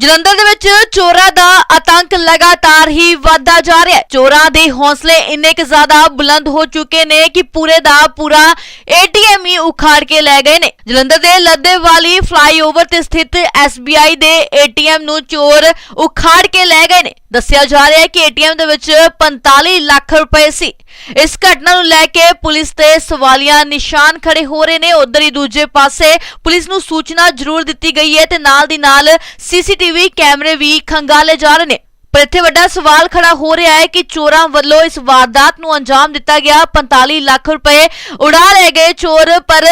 ਜਲੰਧਰ ਦੇ ਵਿੱਚ ਚੋਰਾਂ ਦਾ ਆਤੰਕ ਲਗਾਤਾਰ ਹੀ ਵਧਦਾ ਜਾ ਰਿਹਾ ਹੈ। ਚੋਰਾਂ ਦੇ ਹੌਸਲੇ ਇੰਨੇ ਕੁ ਜ਼ਿਆਦਾ ਬੁਲੰਦ ਹੋ ਚੁੱਕੇ ਨੇ ਕਿ ਪੂਰੇ ਦਾ ਪੂਰਾ ਏਟੀਐਮ ਹੀ ਉਖਾੜ ਕੇ ਲੈ ਗਏ ਨੇ। ਜਲੰਧਰ ਦੇ ਲੱਦੇ ਵਾਲੀ ਫਲਾਈਓਵਰ ਤੇ ਸਥਿਤ SBI ਦੇ ਏਟੀਐਮ ਨੂੰ ਚੋਰ ਉਖਾੜ ਕੇ ਲੈ ਗਏ ਨੇ। ਦੱਸਿਆ ਜਾ ਰਿਹਾ ਹੈ ਕਿ ਏਟੀਐਮ ਦੇ ਵਿੱਚ 45 ਲੱਖ ਰੁਪਏ ਸੀ। ਇਸ ਘਟਨਾ ਨੂੰ ਲੈ ਕੇ ਪੁਲਿਸ ਤੇ ਸਵਾਲੀਆਂ ਨਿਸ਼ਾਨ ਖੜੇ ਹੋ ਰਹੇ ਨੇ। ਉਧਰ ਹੀ ਦੂਜੇ ਪਾਸੇ ਪੁਲਿਸ ਨੂੰ ਸੂਚਨਾ ਜ਼ਰੂਰ ਦਿੱਤੀ ਗਈ ਹੈ ਤੇ ਨਾਲ ਦੀ ਨਾਲ ਸੀਸੀਟੀਵੀ ਕੈਮਰੇ ਵੀ ਖੰਗਾਲੇ ਜਾ ਰਹੇ ਨੇ। ਪਰ ਇੱਥੇ ਵੱਡਾ ਸਵਾਲ ਖੜਾ ਹੋ ਰਿਹਾ ਹੈ ਕਿ ਚੋਰਾਂ ਵੱਲੋਂ ਇਸ ਵਾਰਦਾਤ ਨੂੰ ਅੰਜਾਮ ਦਿੱਤਾ ਗਿਆ। 45 ਲੱਖ ਰੁਪਏ ਉਡਾ ਲਏ ਗਏ ਚੋਰ, ਪਰ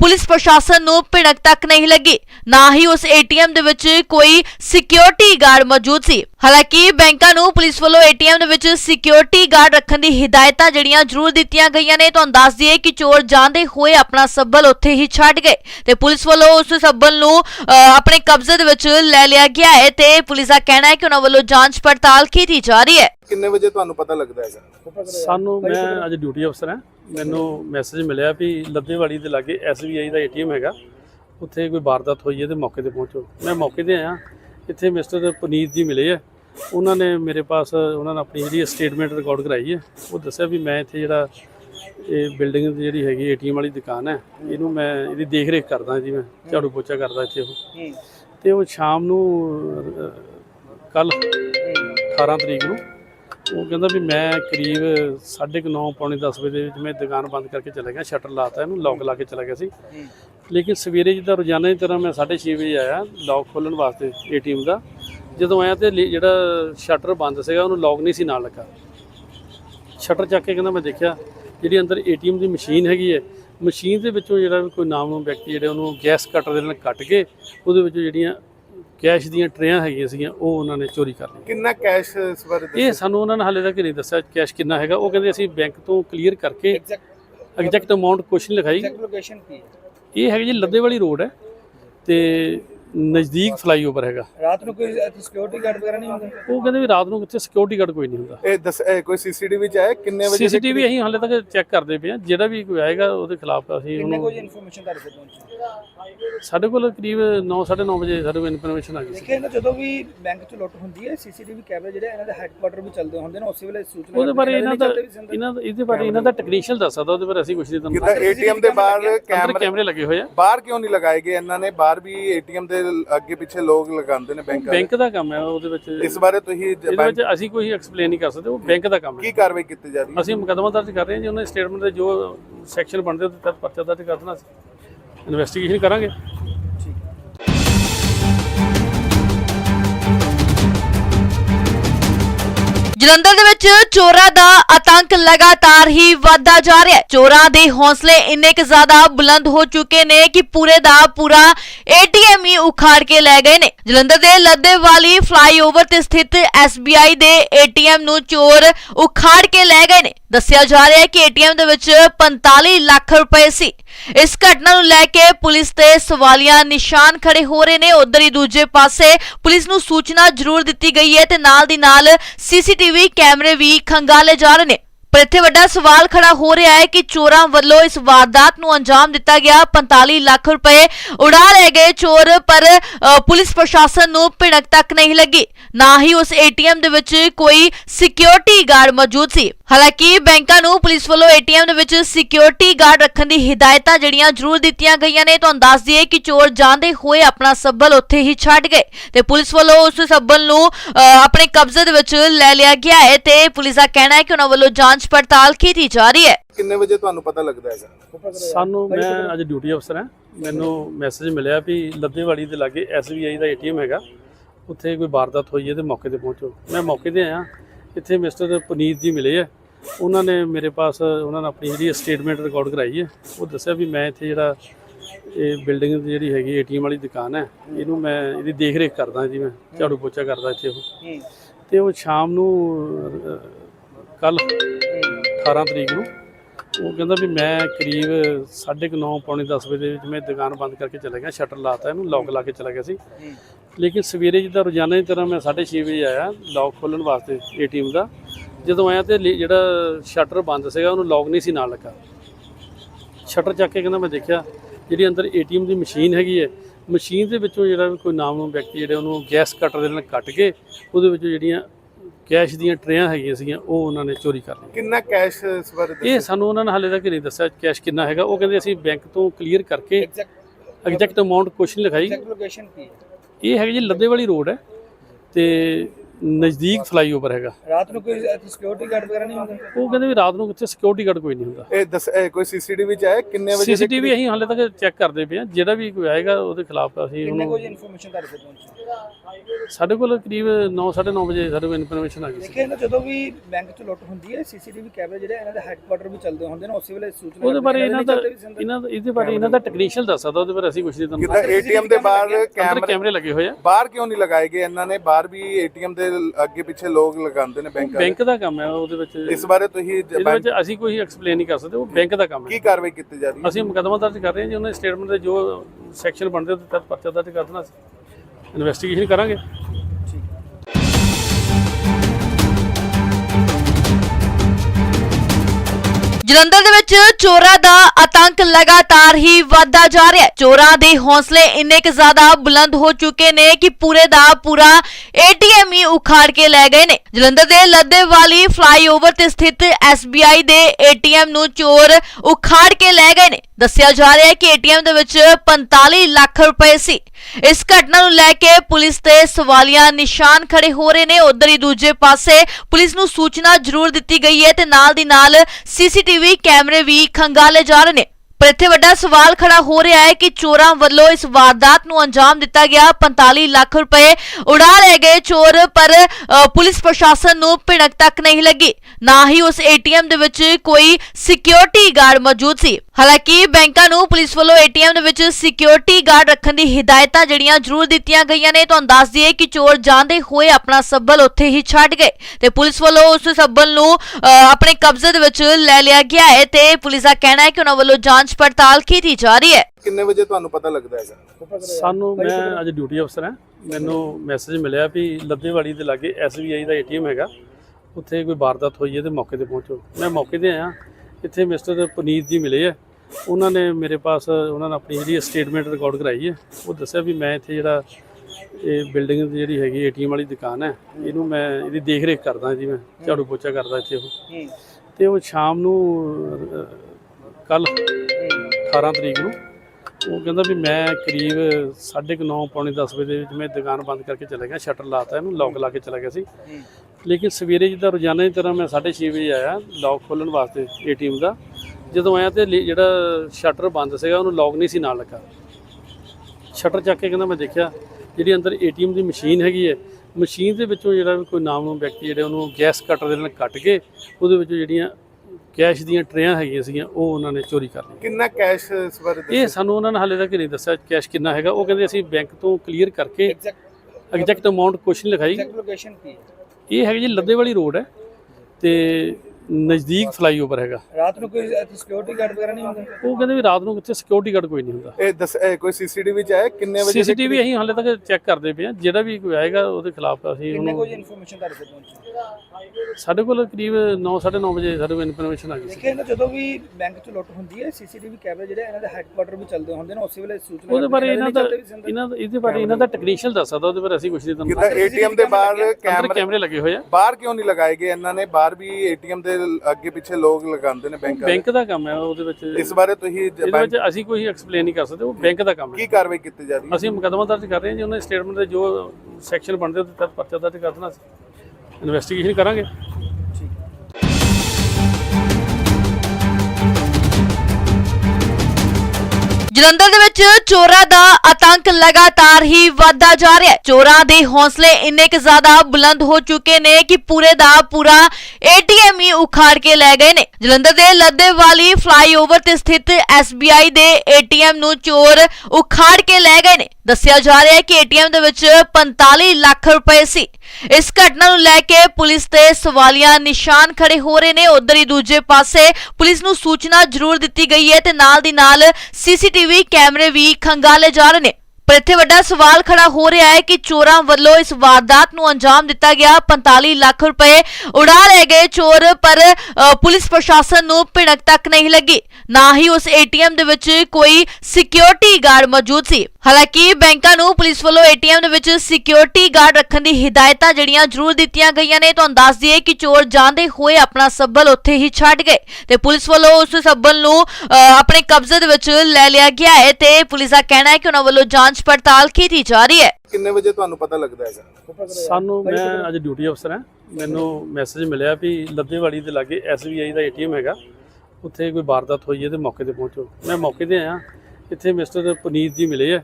ਪੁਲਿਸ ਪ੍ਰਸ਼ਾਸਨ ਨੂੰ ਭਿਣਕ ਤੱਕ ਨਹੀਂ ਲੱਗੀ। ਨਾ ਹੀ ਉਸ ਏਟੀਐਮ ਦੇ ਵਿੱਚ ਕੋਈ ਸਿਕਿਉਰਿਟੀ ਗਾਰਡ ਮੌਜੂਦ ਸੀ। ਹਾਲਾਂਕਿ ਬੈਂਕਾਂ ਨੂੰ ਪੁਲਿਸ ਵੱਲੋਂ ਏਟੀਐਮ ਦੇ ਵਿੱਚ ਸਿਕਿਉਰਿਟੀ ਗਾਰਡ ਰੱਖਣ ਦੀ ਹਦਾਇਤਾਂ ਜਿਹੜੀਆਂ ਜ਼ਰੂਰ ਦਿੱਤੀਆਂ ਗਈਆਂ ਨੇ ਤੁਹਾਨੂੰ ਦੱਸ ਦਈਏ ਕਿ ਚੋਰ ਜਾਂਦੇ ਹੋਏ ਆਪਣਾ ਸੱਬਲ ਉੱਥੇ ਹੀ ਛੱਡ ਗਏ ਤੇ ਪੁਲਿਸ ਵੱਲੋਂ ਉਸ ਸੱਬਲ ਨੂੰ ਆਪਣੇ ਕਬਜ਼ੇ ਦੇ ਵਿੱਚ ਲੈ ਲਿਆ ਗਿਆ ਹੈ ਤੇ ਪੁਲਿਸ ਦਾ ਕਹਿਣਾ ਹੈ ਕਿ ਉਹਨਾਂ ਵੱਲੋਂ ਜਾਂਚ ਪੜਤਾਲ ਕੀਤੀ ਜਾ ਰਹੀ ਹੈ। ਕਿੰਨੇ ਵਜੇ ਤੁਹਾਨੂੰ ਪਤਾ ਲੱਗਦਾ ਹੈਗਾ? ਸਾਨੂੰ ਮੈਂ ਅੱਜ ਡਿਊਟੀ ਅਫਸਰ ਹਾਂ। ਮੈਨੂੰ ਮੈਸੇਜ ਮਿਲਿਆ ਵੀ ਲੱਦੇਵਾਲੀ ਦੇ ਲਾਗੇ SBI ਦਾ ATM ਹੈਗਾ। ਉੱਥੇ ਕੋਈ ਵਾਰਦਾਤ ਹੋਈ ਹੈ ਤੇ ਮੌਕੇ ਤੇ ਪਹੁੰਚੋ। ਮੈਂ ਮੌਕੇ ਤੇ ਆਇਆ। ਇੱਥੇ ਮਿਸਟਰ ਪੁਨੀਤ ਜੀ ਮਿਲੇ ਆ। ਉਹਨਾਂ ਨੇ ਮੇਰੇ ਪਾਸ ਉਹਨਾਂ ਨੇ ਆਪਣੀ ਜਿਹੜੀ ਸਟੇਟਮੈਂਟ ਰਿਕਾਰਡ ਕਰਾਈ ਹੈ ਉਹ ਦੱਸਿਆ ਵੀ ਮੈਂ ਇੱਥੇ ਜਿਹੜਾ ਇਹ ਬਿਲਡਿੰਗ ਦੀ ਜਿਹੜੀ ਹੈਗੀ ATM ਵਾਲੀ ਦੁਕਾਨ ਹੈ ਇਹਨੂੰ ਮੈਂ ਇਹਦੀ ਦੇਖ ਰੇਖ ਕਰਦਾ ਜੀ ਮੈਂ ਝਾੜੂ ਪੋਚਾ ਕਰਦਾ ਇੱਥੇ ਉਹ। ਤੇ ਉਹ ਸ਼ਾਮ ਨੂੰ ਕੱਲ 18 ਤਰੀਕ ਨੂੰ ਉਹ ਕਹਿੰਦਾ ਵੀ ਮੈਂ ਕਰੀਬ 9:30 ਪੌਣੇ 10 ਵਜੇ ਦੇ ਵਿੱਚ ਮੈਂ ਦੁਕਾਨ ਬੰਦ ਕਰਕੇ ਚਲਾ ਗਿਆ ਸ਼ਟਰ ਲਾਤਾ ਇਹਨੂੰ ਲੌਕ ਲਾ ਕੇ ਚਲਾ ਗਿਆ ਸੀ। ਲੇਕਿਨ ਸਵੇਰੇ ਜਿੱਦਾਂ ਰੋਜ਼ਾਨਾ ਦੀ ਤਰ੍ਹਾਂ ਮੈਂ 6:30 ਵਜੇ ਆਇਆ ਲੌਕ ਖੋਲਣ ਵਾਸਤੇ ਏਟੀਐਮ ਦਾ ਜਦੋਂ ਆਇਆ ਤੇ ਲੇ- ਜਿਹੜਾ ਸ਼ਟਰ ਬੰਦ ਸੀਗਾ ਉਹਨੂੰ ਲੌਕ ਨਹੀਂ ਸੀ ਨਾਲ ਲੱਗਾ। ਸ਼ਟਰ ਚੱਕ ਕੇ ਕਹਿੰਦਾ ਮੈਂ ਦੇਖਿਆ ਜਿਹੜੀ ਅੰਦਰ ਏਟੀਐਮ ਦੀ ਮਸ਼ੀਨ ਹੈਗੀ ਹੈ ਮਸ਼ੀਨ ਦੇ ਵਿੱਚੋਂ ਜਿਹੜਾ ਵੀ ਕੋਈ ਨਾਮਨੂ ਵਿਅਕਤੀ ਜਿਹੜੇ ਉਹਨੂੰ ਗੈਸ ਕਟਰ ਦੇ ਨਾਲ ਕੱਟ ਕੇ ਉਹਦੇ ਵਿੱਚੋਂ ਜਿਹੜੀਆਂ ਕੈਸ਼ ਦੀਆਂ ਟਰੇਆਂ ਹੈਗੀਆਂ ਸੀਗੀਆਂ ਉਹ ਉਹਨਾਂ ਨੇ ਚੋਰੀ ਕਰ ਲਈਆਂ। ਕਿੰਨਾ ਕੈਸ਼ ਇਸ? ਇਹ ਸਾਨੂੰ ਉਹਨਾਂ ਨੇ ਹਾਲੇ ਤੱਕ ਨਹੀਂ ਦੱਸਿਆ ਕੈਸ਼ ਕਿੰਨਾ ਹੈਗਾ। ਉਹ ਕਹਿੰਦੇ ਅਸੀਂ ਬੈਂਕ ਤੋਂ ਕਲੀਅਰ ਕਰਕੇ ਐਗਜ਼ੈਕਟ ਅਮਾਉਂਟ ਕੁਛ ਨਹੀਂ ਲਿਖਾਈ। ਲੋਕੇਸ਼ਨ ਕੀ ਹੈ? ਇਹ ਹੈਗੀ ਜੀ ਲੱਦੇਵਾਲੀ ਰੋਡ ਹੈ ਤੇ ਨਜ਼ਦੀਕ ਫਲਾਈਓਵਰ ਹੈਗਾ। ਰਾਤ ਨੂੰ ਕੋਈ ਸਿਕਿਉਰਿਟੀ ਗਾਰਡ ਵਗੈਰਾ ਨਹੀਂ ਹੁੰਦਾ? ਉਹ ਕਹਿੰਦੇ ਵੀ ਰਾਤ ਨੂੰ ਕਿੱਥੇ ਸਿਕਿਉਰਿਟੀ ਗਾਰਡ ਕੋਈ ਨਹੀਂ ਹੁੰਦਾ। ਇਹ ਦੱਸ ਇਹ ਕੋਈ ਸੀਸੀਟੀਵੀ ਚ ਆਇਆ? ਕਿੰਨੇ ਵਜੇ ਸੀਸੀਟੀਵੀ ਅਸੀਂ ਹਾਲੇ ਤੱਕ ਚੈੱਕ ਕਰਦੇ ਪਏ ਹਾਂ। ਜਿਹੜਾ ਵੀ ਕੋਈ ਆਏਗਾ ਉਹਦੇ ਖਿਲਾਫ ਅਸੀਂ ਕਿੰਨੇ ਕੋਈ ਉਹਨੂੰ ਇਨਫੋਰਮੇਸ਼ਨ ਤੁਹਾਡੇ ਕੋਲ ਪਹੁੰਚੀ? ਸਾਡੇ ਕੋਲ ਕਰੀਬ 9:30 ਵਜੇ ਸਾਡੇ ਕੋਲ ਇਨਫੋਰਮੇਸ਼ਨ ਆ ਗਈ ਸੀ। ਦੇਖਿਆ ਜਦੋਂ ਵੀ ਬੈਂਕ 'ਚ ਲੁੱਟ ਹੁੰਦੀ ਹੈ ਸੀਸੀਟੀਵੀ ਕੈਮਰੇ ਜਿਹੜੇ ਇਹਨਾਂ ਦੇ ਹੈੱਡਕੁਆਟਰ ਵੀ ਚੱਲਦੇ ਹੁੰਦੇ ਨੇ ਉਸੇ ਵੇਲੇ ਸੂਚਨਾ ਉਹਦੇ ਬਾਰੇ ਹੈ, ਇਹਨਾਂ ਦਾ। ਇਹਨਾਂ ਦਾ ਇਹਦੇ ਬਾਰੇ ਇਹਨਾਂ ਦਾ ਟੈਕਨੀਸ਼ੀਅਨ ਦੱਸ ਸਕਦਾ ਉਹਦੇ ਬਾਰੇ ਅਸੀਂ ਕੁਝ ਨਹੀਂ ਤੁਹਾਨੂੰ ਏਟੀਐਮ ਦੇ ਬਾਹਰ ਕੈਮਰੇ ਲੱਗੇ ਹੋਏ ਆ। ਬਾਹਰ ਕਿਉਂ ਨਹੀਂ ਲਗਾਏ ਗਏ? ਇਹਨਾਂ ਨੇ ਬਾਹਰ ਵੀ ਏਟੀਐਮ ਦੇ ਅੱਗੇ ਪਿੱਛੇ ਲੋਕ ਲਗਾਉਂਦੇ ਨੇ ਬੈਂਕ ਬੈਂਕ ਦਾ ਕੰਮ ਹੈ ਉਹਦੇ ਵਿੱਚ। ਇਸ ਬਾਰੇ ਤੁਸੀਂ ਇਹਦੇ ਵਿੱਚ ਅਸੀਂ ਕੋਈ ਐਕਸਪਲੇਨ ਨਹੀਂ ਕਰ ਸਕਦੇ ਉਹ ਬੈਂਕ ਦਾ ਕੰਮ ਹੈ। ਕੀ ਕਾਰਵਾਈ ਕੀਤੀ ਜਾ ਰਹੀ ਹੈ? ਅਸੀਂ ਮੁਕੱਦਮਾ ਦਰਜ ਕਰ ਰਹੇ ਹਾਂ ਜੀ ਉਹਨਾਂ ਦੇ ਸਟੇਟਮੈਂਟ ਦੇ ਜੋ ਸੈਕਸ਼ਨ ਬਣਦੇ ਉਹਦੇ ਤਹਿਤ ਪਰਚਾ ਦਰਜ ਕਰ ਦੇਣਾ ਅਸੀਂ। ਇਨਵੈਸਟੀਗੇਸ਼ਨ ਕਰਾਂਗੇ। ਜਲੰਧਰ ਦੇ ਵਿੱਚ ਚੋਰਾਂ ਦਾ ਆਤੰਕ ਲਗਾਤਾਰ ਹੀ ਵਧਦਾ ਜਾ ਰਿਹਾ ਹੈ। ਚੋਰਾਂ ਦੇ ਹੌਸਲੇ ਇੰਨੇ ਕੁ ਜ਼ਿਆਦਾ ਬੁਲੰਦ ਹੋ ਚੁੱਕੇ ਨੇ ਕਿ ਪੂਰੇ ਦਾ ਪੂਰਾ ਏਟੀਐਮ ਹੀ ਉਖਾੜ ਕੇ ਲੈ ਗਏ ਨੇ। ਜਲੰਧਰ ਦੇ ਲੱਦੇ ਵਾਲੀ ਫਲਾਈਓਵਰ ਤੇ ਸਥਿਤ SBI ਦੇ ਏਟੀਐਮ ਨੂੰ ਚੋਰ ਉਖਾੜ ਕੇ ਲੈ ਗਏ ਨੇ। ਦੱਸਿਆ ਜਾ ਰਿਹਾ ਹੈ ਕਿ ਏਟੀਐਮ ਦੇ ਵਿੱਚ 45 ਲੱਖ ਰੁਪਏ ਸੀ। ਇਸ ਘਟਨਾ ਨੂੰ ਲੈ ਕੇ ਪੁਲਿਸ ਤੇ ਸਵਾਲੀਆ ਨਿਸ਼ਾਨ ਖੜੇ ਹੋ ਰਹੇ ਨੇ। ਉਧਰ ਹੀ ਦੂਜੇ ਪਾਸੇ ਪੁਲਿਸ ਨੂੰ ਸੂਚਨਾ ਜ਼ਰੂਰ ਦਿੱਤੀ ਗਈ ਹੈ ਤੇ ਨਾਲ ਦੀ ਨਾਲ ਸੀਸੀਟੀਵੀ ਕੈਮਰੇ ਵੀ ਖੰਗਾਲੇ ਜਾ ਰਹੇ ਨੇ। ਪਰ ਇੱਥੇ ਵੱਡਾ ਸਵਾਲ ਖੜਾ ਹੋ ਰਿਹਾ ਹੈ ਕਿ ਚੋਰਾਂ ਵੱਲੋਂ ਇਸ ਵਾਰਦਾਤ ਨੂੰ ਅੰਜਾਮ ਦਿੱਤਾ ਗਿਆ। 45 ਲੱਖ ਰੁਪਏ ਉਡਾ ਲਏ ਗਏ ਚੋਰ, ਪਰ ਪੁਲਿਸ ਪ੍ਰਸ਼ਾਸਨ ਨੂੰ ਭਿਣਕ ਤੱਕ ਨਹੀਂ ਲੱਗੀ। ਨਾ ਹੀ ਉਸ ਏਟੀਐਮ ਦੇ ਵਿੱਚ ਕੋਈ ਸਿਕਿਉਰਿਟੀ ਗਾਰਡ ਮੌਜੂਦ ਸੀ। ਹਾਲਾਂਕਿ ਬੈਂਕਾਂ ਨੂੰ ਪੁਲਿਸ ਵੱਲੋਂ ਏਟੀਐਮ ਦੇ ਵਿੱਚ ਸਿਕਿਉਰਿਟੀ ਗਾਰਡ ਰੱਖਣ ਦੀ ਹਦਾਇਤਾਂ ਜਿਹੜੀਆਂ ਜ਼ਰੂਰ ਦਿੱਤੀਆਂ ਗਈਆਂ ਨੇ ਤੁਹਾਨੂੰ ਦੱਸ ਦਈਏ ਕਿ ਚੋਰ ਜਾਂਦੇ ਹੋਏ ਆਪਣਾ ਸੱਬਲ ਉੱਥੇ ਹੀ ਛੱਡ ਗਏ ਤੇ ਪੁਲਿਸ ਵੱਲੋਂ ਉਸ ਸੱਬਲ ਨੂੰ ਆਪਣੇ ਕਬਜ਼ੇ ਦੇ ਵਿੱਚ ਲੈ ਲਿਆ ਗਿਆ ਹੈ ਤੇ ਪੁਲਿਸ ਦਾ ਕਹਿਣਾ ਹੈ ਕਿ ਉਹਨਾਂ ਵੱਲੋਂ ਜਾਂਚ ਪੜਤਾਲ ਕੀਤੀ ਜਾ ਰਹੀ ਹੈ। ਕਿੰਨੇ ਵਜੇ ਤੁਹਾਨੂੰ ਪਤਾ ਲੱਗਦਾ ਹੈਗਾ? ਸਾਨੂੰ ਮੈਂ ਅੱਜ ਡਿਊਟੀ ਅਫਸਰ ਹਾਂ। ਮੈਨੂੰ ਮੈਸੇਜ ਮਿਲਿਆ ਵੀ ਲੱਦੇਵਾਲੀ ਦੇ ਲਾਗੇ SBI ਦਾ ATM ਹੈਗਾ। ਉੱਥੇ ਕੋਈ ਵਾਰਦਾਤ ਹੋਈ ਹੈ ਤੇ ਮੌਕੇ ਤੇ ਪਹੁੰਚੋ। ਮੈਂ ਮੌਕੇ ਤੇ ਆਇਆ। ਇੱਥੇ ਮਿਸਟਰ ਪੁਨੀਤ ਜੀ ਮਿਲੇ ਆ। ਉਹਨਾਂ ਨੇ ਮੇਰੇ ਪਾਸ ਉਹਨਾਂ ਨੇ ਆਪਣੀ ਜਿਹੜੀ ਸਟੇਟਮੈਂਟ ਰਿਕਾਰਡ ਕਰਾਈ ਹੈ ਉਹ ਦੱਸਿਆ ਵੀ ਮੈਂ ਇੱਥੇ ਜਿਹੜਾ ਇਹ ਬਿਲਡਿੰਗ ਦੀ ਜਿਹੜੀ ਹੈਗੀ ਏਟੀਐਮ ਵਾਲੀ ਦੁਕਾਨ ਹੈ ਇਹਨੂੰ ਮੈਂ ਇਹਦੀ ਦੇਖ ਰੇਖ ਕਰਦਾ ਜੀ ਮੈਂ ਝਾੜੂ ਪੋਚਾ ਕਰਦਾ ਇੱਥੇ ਉਹ। ਤੇ ਉਹ ਸ਼ਾਮ ਨੂੰ ਕੱਲ 18 ਤਰੀਕ ਨੂੰ ਉਹ ਕਹਿੰਦਾ ਵੀ ਮੈਂ ਕਰੀਬ 9:30 ਪੌਣੇ 10 ਵਜੇ ਦੇ ਵਿੱਚ ਮੈਂ ਦੁਕਾਨ ਬੰਦ ਕਰਕੇ ਚਲਾ ਗਿਆ ਸ਼ਟਰ ਲਾਤਾ ਇਹਨੂੰ ਲੌਕ ਲਾ ਕੇ ਚਲਾ ਗਿਆ ਸੀ। ਲੇਕਿਨ ਸਵੇਰੇ ਜਿੱਦਾਂ ਰੋਜ਼ਾਨਾ ਦੀ ਤਰ੍ਹਾਂ ਮੈਂ 6:30 ਵਜੇ ਆਇਆ ਲੌਕ ਖੋਲਣ ਵਾਸਤੇ ਏਟੀਐਮ ਦਾ ਜਦੋਂ ਆਇਆ ਤੇ ਜਿਹੜਾ ਸ਼ਟਰ ਬੰਦ ਸੀਗਾ ਉਹਨੂੰ ਲੌਕ ਨਹੀਂ ਸੀ ਨਾਲ ਲੱਗਾ। ਸ਼ਟਰ ਚੱਕ ਕੇ ਕਹਿੰਦਾ ਮੈਂ ਦੇਖਿਆ ਜਿਹੜੀ ਅੰਦਰ ਏਟੀਐਮ ਦੀ ਮਸ਼ੀਨ ਹੈਗੀ ਹੈ ਮਸ਼ੀਨ ਦੇ ਵਿੱਚੋਂ ਜਿਹੜਾ ਕੋਈ ਨਾਮ ਨੂੰ ਵਿਅਕਤੀ ਜਿਹੜੇ ਉਹਨੂੰ ਗੈਸ ਕਟਰ ਦੇ ਨਾਲ ਕੱਟ ਕੇ ਉਹਦੇ ਵਿੱਚੋਂ ਜਿਹੜੀਆਂ ਕੈਸ਼ ਦੀਆਂ ਟਰੇਆਂ ਹੈਗੀਆਂ ਸੀਗੀਆਂ ਉਹ ਉਹਨਾਂ ਨੇ ਚੋਰੀ ਕਰ ਲਈਆਂ। ਕਿੰਨਾ ਕੈਸ਼ ਇਸ ਬਾਰੇ ਇਹ ਸਾਨੂੰ ਉਹਨਾਂ ਨੇ ਹਾਲੇ ਤੱਕ ਨਹੀਂ ਦੱਸਿਆ ਕੈਸ਼ ਕਿੰਨਾ ਹੈਗਾ। ਉਹ ਕਹਿੰਦੇ ਅਸੀਂ ਬੈਂਕ ਤੋਂ ਕਲੀਅਰ ਕਰਕੇ ਐਗਜ਼ੈਕਟ ਐਗਜ਼ੈਕਟ ਅਮਾਉਂਟ ਕੁਛ ਨਹੀਂ ਲਿਖਾਈ। ਐਗਜ਼ੈਕਟ ਲੋਕੇਸ਼ਨ ਕੀ ਹੈ? ਇਹ ਹੈਗੀ ਜੀ ਲੱਦੇ ਵਾਲੀ ਰੋਡ ਹੈ ਤੇ ਨਜ਼ਦੀਕ ਫਲਾਈਓਵਰ ਹੈਗਾ। ਰਾਤ ਨੂੰ ਕੋਈ ਸਿਕਿਉਰਿਟੀ ਗਾਰਡ ਵਗੈਰਾ ਨਹੀਂ ਹੁੰਦੇ? ਉਹ ਕਹਿੰਦੇ ਵੀ ਰਾਤ ਨੂੰ ਕਿੱਥੇ ਸਿਕਿਉਰਿਟੀ ਗਾਰਡ ਕੋਈ ਨਹੀਂ ਹੁੰਦਾ। ਇਹ ਦੱਸ ਇਹ ਕੋਈ ਸੀਸੀਟੀਵੀ ਚ ਆਇਆ? ਕਿੰਨੇ ਵਜੇ ਸੀਸੀਟੀਵੀ ਅਸੀਂ ਹਾਲੇ ਤੱਕ ਚੈੱਕ ਕਰਦੇ ਪਏ ਹਾਂ। ਜਿਹੜਾ ਵੀ ਕੋਈ ਆਏਗਾ ਉਹਦੇ ਖਿਲਾਫ ਅਸੀਂ ਕਿੰਨੇ ਉਹਨੂੰ ਕੋਈ ਇਨਫੋਰਮੇਸ਼ਨ ਤੁਹਾਡੇ ਕੋਲ ਪਹੁੰਚੀ? ਸਾਡੇ ਕੋਲ ਕਰੀਬ 9:30 ਵਜੇ ਸਾਡੇ ਕੋਲ ਇਨਫੋਰਮੇਸ਼ਨ ਆ ਗਈ ਸੀ। ਦੇਖਿਆ ਨਾ ਜਦੋਂ ਵੀ ਬੈਂਕ 'ਚ ਲੁੱਟ ਹੁੰਦੀ ਹੈ ਸੀਸੀਟੀਵੀ ਕੈਮਰੇ ਜਿਹੜੇ ਇਹਨਾਂ ਦੇ ਹੈੱਡਕੁਆਟਰ ਵੀ ਚੱਲਦੇ ਹੁੰਦੇ ਨੇ ਉਸੇ ਵੇਲੇ ਸੂਚਨਾ ਉਹਦੇ ਬਾਰੇ ਇਹਨਾਂ ਦਾ। ਇਹਨਾਂ ਇਹਦੇ ਬਾਰੇ ਇਹਨਾਂ ਦਾ ਟੈਕਨੀਸ਼ੀਅਨ ਦੱਸ ਸਕਦਾ ਉਹਦੇ ਬਾਰੇ ਅਸੀਂ ਕੁਝ ਨਹੀਂ ਤੁਹਾਨੂੰ ਕਿਦਾਂ ਏਟੀਐਮ ਦੇ ਬਾਹਰ ਕੈਮਰੇ ਲੱਗੇ ਹੋਏ ਆ। ਬਾਹਰ ਕਿਉਂ ਨਹੀਂ ਲਗਾਏ ਗਏ ਇਹਨਾਂ ਨੇ? ਬਾਹਰ ਵੀ ਏਟੀਐਮ ਦੇ ਅੱਗੇ ਪਿੱਛੇ ਲੋਕ ਲਗਾਉਂਦੇ ਨੇ ਬੈਂਕ ਵਾਲੇ ਬੈਂਕ ਦਾ ਕੰਮ ਹੈ ਉਹਦੇ ਵਿੱਚ ਇਸ ਬਾਰੇ ਤੁਸੀਂ ਇਹਦੇ ਵਿੱਚ ਅਸੀਂ ਕੋਈ ਐਕਸਪਲੇਨ ਨਹੀਂ ਕਰ ਸਕਦੇ ਉਹ ਬੈਂਕ ਦਾ ਕੰਮ ਹੈ। ਕੀ ਕਾਰਵਾਈ ਕੀਤੀ ਜਾ ਰਹੀ ਹੈ? ਅਸੀਂ ਮੁਕੱਦਮਾ ਦਰਜ ਕਰ ਰਹੇ ਹਾਂ ਜੀ ਉਹਨਾਂ ਦੇ ਸਟੇਟਮੈਂਟ ਦੇ ਜੋ ਸੈਕਸ਼ਨ ਬਣਦੇ ਉਹਦੇ ਤਹਿਤ ਪਰਚਾ ਦਰਜ ਕਰ ਦੇਣਾ ਅਸੀਂ। ਇਨਵੈਸਟੀਗੇਸ਼ਨ ਕਰਾਂਗੇ। ਜਲੰਧਰ ਦੇ ਵਿੱਚ ਚੋਰਾਂ ਦਾ ਆਤੰਕ ਲਗਾਤਾਰ ਹੀ ਵਧਦਾ ਜਾ ਰਿਹਾ ਹੈ। ਚੋਰਾਂ ਦੇ ਹੌਸਲੇ ਇੰਨੇ ਕੁ ਜ਼ਿਆਦਾ ਬੁਲੰਦ ਹੋ ਚੁੱਕੇ ਨੇ ਕਿ ਪੂਰੇ ਦਾ ਪੂਰਾ ਏਟੀਐਮ ਹੀ ਉਖਾੜ ਕੇ ਲੈ ਗਏ ਨੇ। ਜਲੰਧਰ ਦੇ ਲੱਦੇਵਾਲੀ ਫਲਾਈਓਵਰ ਤੇ ਸਥਿਤ SBI ਦੇ ਏਟੀਐਮ ਨੂੰ ਚੋਰ ਉਖਾੜ ਕੇ ਲੈ ਗਏ ਨੇ। ਦੱਸਿਆ ਜਾ ਰਿਹਾ ਹੈ ਕਿ ਏਟੀਐਮ ਦੇ ਵਿੱਚ 45 ਲੱਖ ਰੁਪਏ ਸੀ। ਇਸ ਘਟਨਾ ਨੂੰ ਲੈ ਕੇ ਪੁਲਿਸ ਤੇ ਸਵਾਲੀਆਂ ਨਿਸ਼ਾਨ ਖੜੇ ਹੋ ਰਹੇ ਨੇ। ਉਧਰ ਹੀ ਦੂਜੇ ਪਾਸੇ ਪੁਲਿਸ ਨੂੰ ਸੂਚਨਾ ਜ਼ਰੂਰ ਦਿੱਤੀ ਗਈ ਹੈ ਤੇ ਨਾਲ ਦੀ ਨਾਲ ਸੀਸੀਟੀਵੀ ਕੈਮਰੇ ਵੀ ਖੰਗਾਲੇ ਜਾ ਰਹੇ ਨੇ। ਪਰ ਇੱਥੇ ਵੱਡਾ ਸਵਾਲ ਖੜਾ ਹੋ ਰਿਹਾ ਹੈ ਕਿ ਚੋਰਾਂ ਵੱਲੋਂ ਇਸ ਵਾਰਦਾਤ ਨੂੰ ਅੰਜਾਮ ਦਿੱਤਾ ਗਿਆ। 45 ਲੱਖ ਰੁਪਏ ਉਡਾ ਲੈ ਗਏ ਚੋਰ, ਪਰ ਪੁਲਿਸ ਪ੍ਰਸ਼ਾਸਨ ਨੂੰ ਭਿਣਕ ਤੱਕ ਨਹੀਂ ਲੱਗੀ। ਨਾ ਹੀ ਉਸ ਏਟੀਐਮ ਦੇ ਵਿੱਚ ਕੋਈ ਸਿਕਿਉਰਿਟੀ ਗਾਰਡ ਮੌਜੂਦ ਸੀ। ਹਾਲਾਂਕਿ ਬੈਂਕਾਂ ਨੂੰ ਪੁਲਿਸ ਵੱਲੋਂ ਏਟੀਐਮ ਦੇ ਵਿੱਚ ਸਿਕਿਉਰਿਟੀ ਗਾਰਡ ਰੱਖਣ ਦੀ ਹਦਾਇਤਾਂ ਜਿਹੜੀਆਂ ਜ਼ਰੂਰ ਦਿੱਤੀਆਂ ਗਈਆਂ ਨੇ, ਤੁਹਾਨੂੰ ਦੱਸ ਦਈਏ ਕਿ ਚੋਰ ਜਾਂਦੇ ਹੋਏ ਆਪਣਾ ਸੱਬਲ ਉੱਥੇ ਹੀ ਛੱਡ ਗਏ ਤੇ ਪੁਲਿਸ ਵੱਲੋਂ ਉਸ ਸੱਬਲ ਨੂੰ ਆਪਣੇ ਕਬਜ਼ੇ ਦੇ ਵਿੱਚ ਲੈ ਲਿਆ ਗਿਆ ਹੈ ਤੇ ਪੁਲਿਸ ਦਾ ਕਹਿਣਾ ਹੈ ਕਿ ਉਹਨਾਂ ਵੱਲੋਂ ਜਾਂਚ ਪੜਤਾਲ ਕੀਤੀ ਜਾ ਰਹੀ ਹੈ। ਕਿੰਨੇ ਵਜੇ ਤੁਹਾਨੂੰ ਪਤਾ ਲੱਗਦਾ ਹੈਗਾ? ਸਾਨੂੰ ਮੈਂ ਅੱਜ ਡਿਊਟੀ ਅਫਸਰ ਹਾਂ। ਮੈਨੂੰ ਮੈਸੇਜ ਮਿਲਿਆ ਵੀ ਲੱਦੇਵਾੜੀ ਦੇ ਲਾਗੇ SBI ਦਾ ਏਟੀਐਮ ਹੈਗਾ। ਉੱਥੇ ਕੋਈ ਵਾਰਦਾਤ ਹੋਈ ਹੈ ਤੇ ਮੌਕੇ ਤੇ ਪਹੁੰਚੋ। ਮੈਂ ਮੌਕੇ ਤੇ ਆਇਆ। ਇੱਥੇ ਮਿਸਟਰ ਪਨੀਤ ਜੀ ਮਿਲੇ ਆ। ਉਹਨਾਂ ਨੇ ਮੇਰੇ ਪਾਸ ਉਹਨਾਂ ਨੇ ਆਪਣੀ ਜਿਹੜੀ ਸਟੇਟਮੈਂਟ ਰਿਕਾਰਡ ਕਰਾਈ ਹੈ ਉਹ ਦੱਸਿਆ ਵੀ ਮੈਂ ਇੱਥੇ ਜਿਹੜਾ ਇਹ ਬਿਲਡਿੰਗ ਦੀ ਜਿਹੜੀ ਹੈਗੀ ਏਟੀਐਮ ਵਾਲੀ ਦੁਕਾਨ ਹੈ ਇਹਨੂੰ ਮੈਂ ਇਹਦੀ ਦੇਖ ਰੇਖ ਕਰਦਾ ਜੀ ਮੈਂ ਝਾੜੂ ਪੋਚਾ ਕਰਦਾ ਇੱਥੇ ਉਹ। ਹੂੰ। ਤੇ ਉਹ ਸ਼ਾਮ ਨੂੰ ਕੱਲ 18 ਤਰੀਕ ਨੂੰ ਉਹ ਕਹਿੰਦਾ ਵੀ ਮੈਂ ਕਰੀਬ 9:30 ਪੌਣੇ 10 ਵਜੇ ਦੇ ਵਿੱਚ ਮੈਂ ਦੁਕਾਨ ਬੰਦ ਕਰਕੇ ਚਲਾ ਗਿਆ ਸ਼ਟਰ ਲਾਤਾ ਇਹਨੂੰ ਲੌਕ ਲਾ ਕੇ ਚਲਾ ਗਿਆ ਸੀ। ਲੇਕਿਨ ਸਵੇਰੇ ਜਿੱਦਾਂ ਰੋਜ਼ਾਨਾ ਦੀ ਤਰ੍ਹਾਂ ਮੈਂ 6:30 ਵਜੇ ਆਇਆ ਲੌਕ ਖੋਲਣ ਵਾਸਤੇ ਏਟੀਐਮ ਦਾ ਜਦੋਂ ਆਇਆ ਤੇ ਜਿਹੜਾ ਸ਼ਟਰ ਬੰਦ ਸੀਗਾ ਉਹਨੂੰ ਲੌਕ ਨਹੀਂ ਸੀ ਨਾਲ ਲੱਗਾ। ਸ਼ਟਰ ਚੱਕ ਕੇ ਕਹਿੰਦਾ ਮੈਂ ਦੇਖਿਆ ਜਿਹੜੀ ਅੰਦਰ ਏਟੀਐਮ ਦੀ ਮਸ਼ੀਨ ਹੈਗੀ ਹੈ ਮਸ਼ੀਨ ਦੇ ਵਿੱਚੋਂ ਜਿਹੜਾ ਕੋਈ ਨਾਮ ਨੂੰ ਵਿਅਕਤੀ ਜਿਹੜੇ ਉਹਨੂੰ ਗੈਸ ਕਟਰ ਦੇ ਨਾਲ ਕੱਟ ਕੇ ਉਹਦੇ ਵਿੱਚੋਂ ਜਿਹੜੀਆਂ ਕੈਸ਼ ਦੀਆਂ ਟਰੇਆਂ ਹੈਗੀਆਂ ਸੀਗੀਆਂ ਉਹ ਉਹਨਾਂ ਨੇ ਚੋਰੀ ਕਰ ਲਈਆਂ। ਕਿੰਨਾ ਕੈਸ਼ ਇਸ ਬਾਰੇ ਇਹ ਸਾਨੂੰ ਉਹਨਾਂ ਨੇ ਹਾਲੇ ਤੱਕ ਨਹੀਂ ਦੱਸਿਆ ਕੈਸ਼ ਕਿੰਨਾ ਹੈਗਾ। ਉਹ ਕਹਿੰਦੇ ਅਸੀਂ ਬੈਂਕ ਤੋਂ ਕਲੀਅਰ ਕਰਕੇ ਐਗਜ਼ੈਕਟ ਅਮਾਉਂਟ ਕੁਛ ਨਹੀਂ ਲਿਖਾਈ। ਐਗਜ਼ੈਕਟ ਲੋਕੇਸ਼ਨ ਕੀ ਹੈ? ਇਹ ਹੈਗੀ ਜੀ ਲੱਦੇ ਵਾਲੀ ਰੋਡ ਹੈ ਤੇ ਨਜ਼ਦੀਕ ਫਲਾਈਓਵਰ ਹੈਗਾ। ਰਾਤ ਨੂੰ ਕੋਈ ਸਿਕਿਉਰਿਟੀ ਗਾਰਡ ਵਗੈਰਾ ਨਹੀਂ ਹੁੰਦੇ? ਉਹ ਕਹਿੰਦੇ ਵੀ ਰਾਤ ਨੂੰ ਕਿੱਥੇ ਸਿਕਿਉਰਿਟੀ ਗਾਰਡ ਕੋਈ ਨਹੀਂ ਹੁੰਦਾ। ਇਹ ਦੱਸ ਇਹ ਕੋਈ ਸੀਸੀਟੀਵੀ ਚ ਆਇਆ? ਕਿੰਨੇ ਵਜੇ ਸੀਸੀਟੀਵੀ ਅਸੀਂ ਹਾਲੇ ਤੱਕ ਚੈੱਕ ਕਰਦੇ ਪਏ ਹਾਂ। ਜਿਹੜਾ ਵੀ ਕੋਈ ਆਏਗਾ ਉਹਦੇ ਖਿਲਾਫ ਅਸੀਂ ਉਹਨੂੰ ਕੋਈ ਇਨਫੋਰਮੇਸ਼ਨ ਤੁਹਾਡੇ ਕੋਲ ਪਹੁੰਚੀ? ਸਾਡੇ ਕੋਲ ਕਰੀਬ 9:30 ਵਜੇ ਸਾਡੇ ਕੋਲ ਇਨਫੋਰਮੇਸ਼ਨ ਆ ਗਈ ਸੀ। ਦੇਖਿਆ ਨਾ ਜਦੋਂ ਵੀ ਬੈਂਕ 'ਚ ਲੁੱਟ ਹੁੰਦੀ ਹੈ ਸੀਸੀਟੀਵੀ ਕੈਮਰੇ ਜਿਹੜੇ ਇਹਨਾਂ ਦੇ ਹੈੱਡਕੁਆਟਰ ਵੀ ਚੱਲਦੇ ਹੁੰਦੇ ਨੇ ਉਸੇ ਵੇਲੇ ਸੂਚਨਾ ਉਹਦੇ ਬਾਰੇ ਇਹਨਾਂ ਦਾ। ਇਹਨਾਂ ਦਾ ਇਹਦੇ ਬਾਰੇ ਇਹਨਾਂ ਦਾ ਟੈਕਨੀਸ਼ੀਅਨ ਦੱਸ ਸਕਦਾ ਉਹਦੇ ਬਾਰੇ ਅਸੀਂ ਕੁਝ ਨਹੀਂ ਤੁਹਾਨੂੰ ਕਿਦਾਂ ਏਟੀਐਮ ਦੇ ਬਾਹਰ ਕੈਮਰੇ ਲੱਗੇ ਹੋਏ ਆ। ਬਾਹਰ ਕਿਉਂ ਨਹੀਂ ਲਗਾਏ ਗਏ? ਇਹਨਾਂ ਨੇ ਬਾਹਰ ਵੀ ਏਟੀਐਮ ਦੇ ਅੱਗੇ ਪਿੱਛੇ ਲੋਕ ਲਗਾਉਂਦੇ ਨੇ ਬੈਂਕ ਵਾਲੇ ਬੈਂਕ ਦਾ? ਕੰਮ ਹੈ ਉਹਦੇ ਵਿੱਚ ਇਸ ਬਾਰੇ ਤੁਸੀਂ ਇਹਦੇ ਵਿੱਚ ਅਸੀਂ ਕੋਈ ਐਕਸਪਲੇਨ ਨਹੀਂ ਕਰ ਸਕਦੇ ਉਹ ਬੈਂਕ ਦਾ ਕੰਮ ਹੈ। ਕੀ ਕਾਰਵਾਈ ਕੀਤੀ ਜਾ ਰਹੀ ਹੈ? ਅਸੀਂ ਮੁਕੱਦਮਾ ਦਰਜ ਕਰ ਰਹੇ ਹਾਂ ਜੀ ਉਹਨਾਂ ਦੇ ਸਟੇਟਮੈਂਟ ਦੇ ਜੋ ਸੈਕਸ਼ਨ ਬਣਦੇ ਉਹਦੇ ਤਹਿਤ ਪਰਚਾ ਦਰਜ ਕਰ ਦੇਣਾ ਅਸੀਂ। ਇਨਵੈਸਟੀਗੇਸ਼ਨ ਕਰਾਂਗੇ। ਜਲੰਧਰ ਦੇ ਵਿੱਚ ਚੋਰਾਂ ਦਾ ਆਤੰਕ ਲਗਾਤਾਰ ਹੀ ਵੱਧਦਾ ਜਾ ਰਿਹਾ ਹੈ। ਚੋਰਾਂ ਦੇ ਹੌਸਲੇ ਇੰਨੇ ਕੁ ਜ਼ਿਆਦਾ ਬੁਲੰਦ ਹੋ ਚੁੱਕੇ ਨੇ ਕਿ ਪੂਰੇ ਦਾ ਪੂਰਾ ਏਟੀਐਮ ਹੀ ਉਖਾੜ ਕੇ ਲੈ ਗਏ ਨੇ। ਜਲੰਧਰ ਦੇ ਲੱਦੇ ਵਾਲੀ ਫਲਾਈਓਵਰ ਤੇ ਸਥਿਤ SBI ਦੇ ਏਟੀਐਮ ਨੂੰ ਚੋਰ ਉਖਾੜ ਕੇ ਲੈ ਗਏ ਨੇ। ਦੱਸਿਆ ਜਾ ਰਿਹਾ ਹੈ ਕਿ ਏਟੀਐਮ ਦੇ ਵਿੱਚ 45 ਲੱਖ ਰੁਪਏ ਸੀ। ਇਸ ਘਟਨਾ ਨੂੰ ਲੈ ਕੇ ਪੁਲਿਸ ਤੇ ਸਵਾਲੀਆ ਨਿਸ਼ਾਨ ਖੜੇ ਹੋ ਰਹੇ ਨੇ। ਉਧਰ ਹੀ ਦੂਜੇ ਪਾਸੇ ਪੁਲਿਸ ਨੂੰ ਸੂਚਨਾ ਜ਼ਰੂਰ ਦਿੱਤੀ ਗਈ ਹੈ ਤੇ ਨਾਲ ਦੀ ਨਾਲ ਸੀਸੀਟੀਵੀ ਕੈਮਰੇ ਵੀ ਖੰਗਾਲੇ ਜਾ ਰਹੇ ਨੇ। ਪਰ ਇੱਥੇ ਵੱਡਾ ਸਵਾਲ ਖੜਾ ਹੋ ਰਿਹਾ ਹੈ ਕਿ ਚੋਰਾਂ ਵੱਲੋਂ ਇਸ ਵਾਰਦਾਤ ਨੂੰ ਅੰਜਾਮ ਦਿੱਤਾ ਗਿਆ। 45 ਲੱਖ ਰੁਪਏ ਉਡਾ ਲਏ ਗਏ ਚੋਰ, ਪਰ ਪੁਲਿਸ ਪ੍ਰਸ਼ਾਸਨ ਨੂੰ ਭਿਣਕ ਤੱਕ ਨਹੀਂ ਲੱਗੀ। ਨਾ ਹੀ ਉਸ ਏਟੀਐਮ ਦੇ ਵਿੱਚ ਕੋਈ ਸਿਕਿਉਰਿਟੀ ਗਾਰਡ ਮੌਜੂਦ ਸੀ। ਹਾਲਾਂਕਿ ਬੈਂਕਾਂ ਨੂੰ ਪੁਲਿਸ ਵੱਲੋਂ ਏਟੀਐਮ ਦੇ ਵਿੱਚ ਸਿਕਿਉਰਿਟੀ ਗਾਰਡ ਰੱਖਣ ਦੀ ਹਦਾਇਤਾਂ ਜਿਹੜੀਆਂ ਜ਼ਰੂਰ ਦਿੱਤੀਆਂ ਗਈਆਂ ਨੇ ਤੁਹਾਨੂੰ ਦੱਸ ਦਈਏ ਕਿ ਚੋਰ ਜਾਂਦੇ ਹੋਏ ਆਪਣਾ ਸੱਬਲ ਉੱਥੇ ਹੀ ਛੱਡ ਗਏ ਤੇ ਪੁਲਿਸ ਵੱਲੋਂ ਉਸ ਸੱਬਲ ਨੂੰ ਆਪਣੇ ਕਬਜ਼ੇ ਦੇ ਵਿੱਚ ਲੈ ਲਿਆ ਗਿਆ ਹੈ ਤੇ ਪੁਲਿਸ ਦਾ ਕਹਿਣਾ ਹੈ ਕਿ ਉਹਨਾਂ ਵੱਲੋਂ ਜਾਂਚ ਪੜਤਾਲ ਕੀਤੀ ਜਾ ਰਹੀ ਹੈ। ਕਿੰਨੇ ਵਜੇ ਤੁਹਾਨੂੰ ਪਤਾ ਲੱਗਦਾ ਹੈਗਾ? ਸਾਨੂੰ ਮੈਂ ਅੱਜ ਡਿਊਟੀ ਅਫਸਰ ਹਾਂ। ਮੈਨੂੰ ਮੈਸੇਜ ਮਿਲਿਆ ਵੀ ਲੱਦੇਵਾਲੀ ਦੇ ਲਾਗੇ SBI ਦਾ ਏਟੀਐਮ ਹੈਗਾ। ਉੱਥੇ ਕੋਈ ਵਾਰਦਾਤ ਹੋਈ ਹੈ ਤੇ ਮੌਕੇ ਤੇ ਪਹੁੰਚੋ। ਮੈਂ ਮੌਕੇ ਤੇ ਆਇਆ। ਇੱਥੇ ਮਿਸਟਰ ਪੁਨੀਤ ਜੀ ਮਿਲੇ ਆ।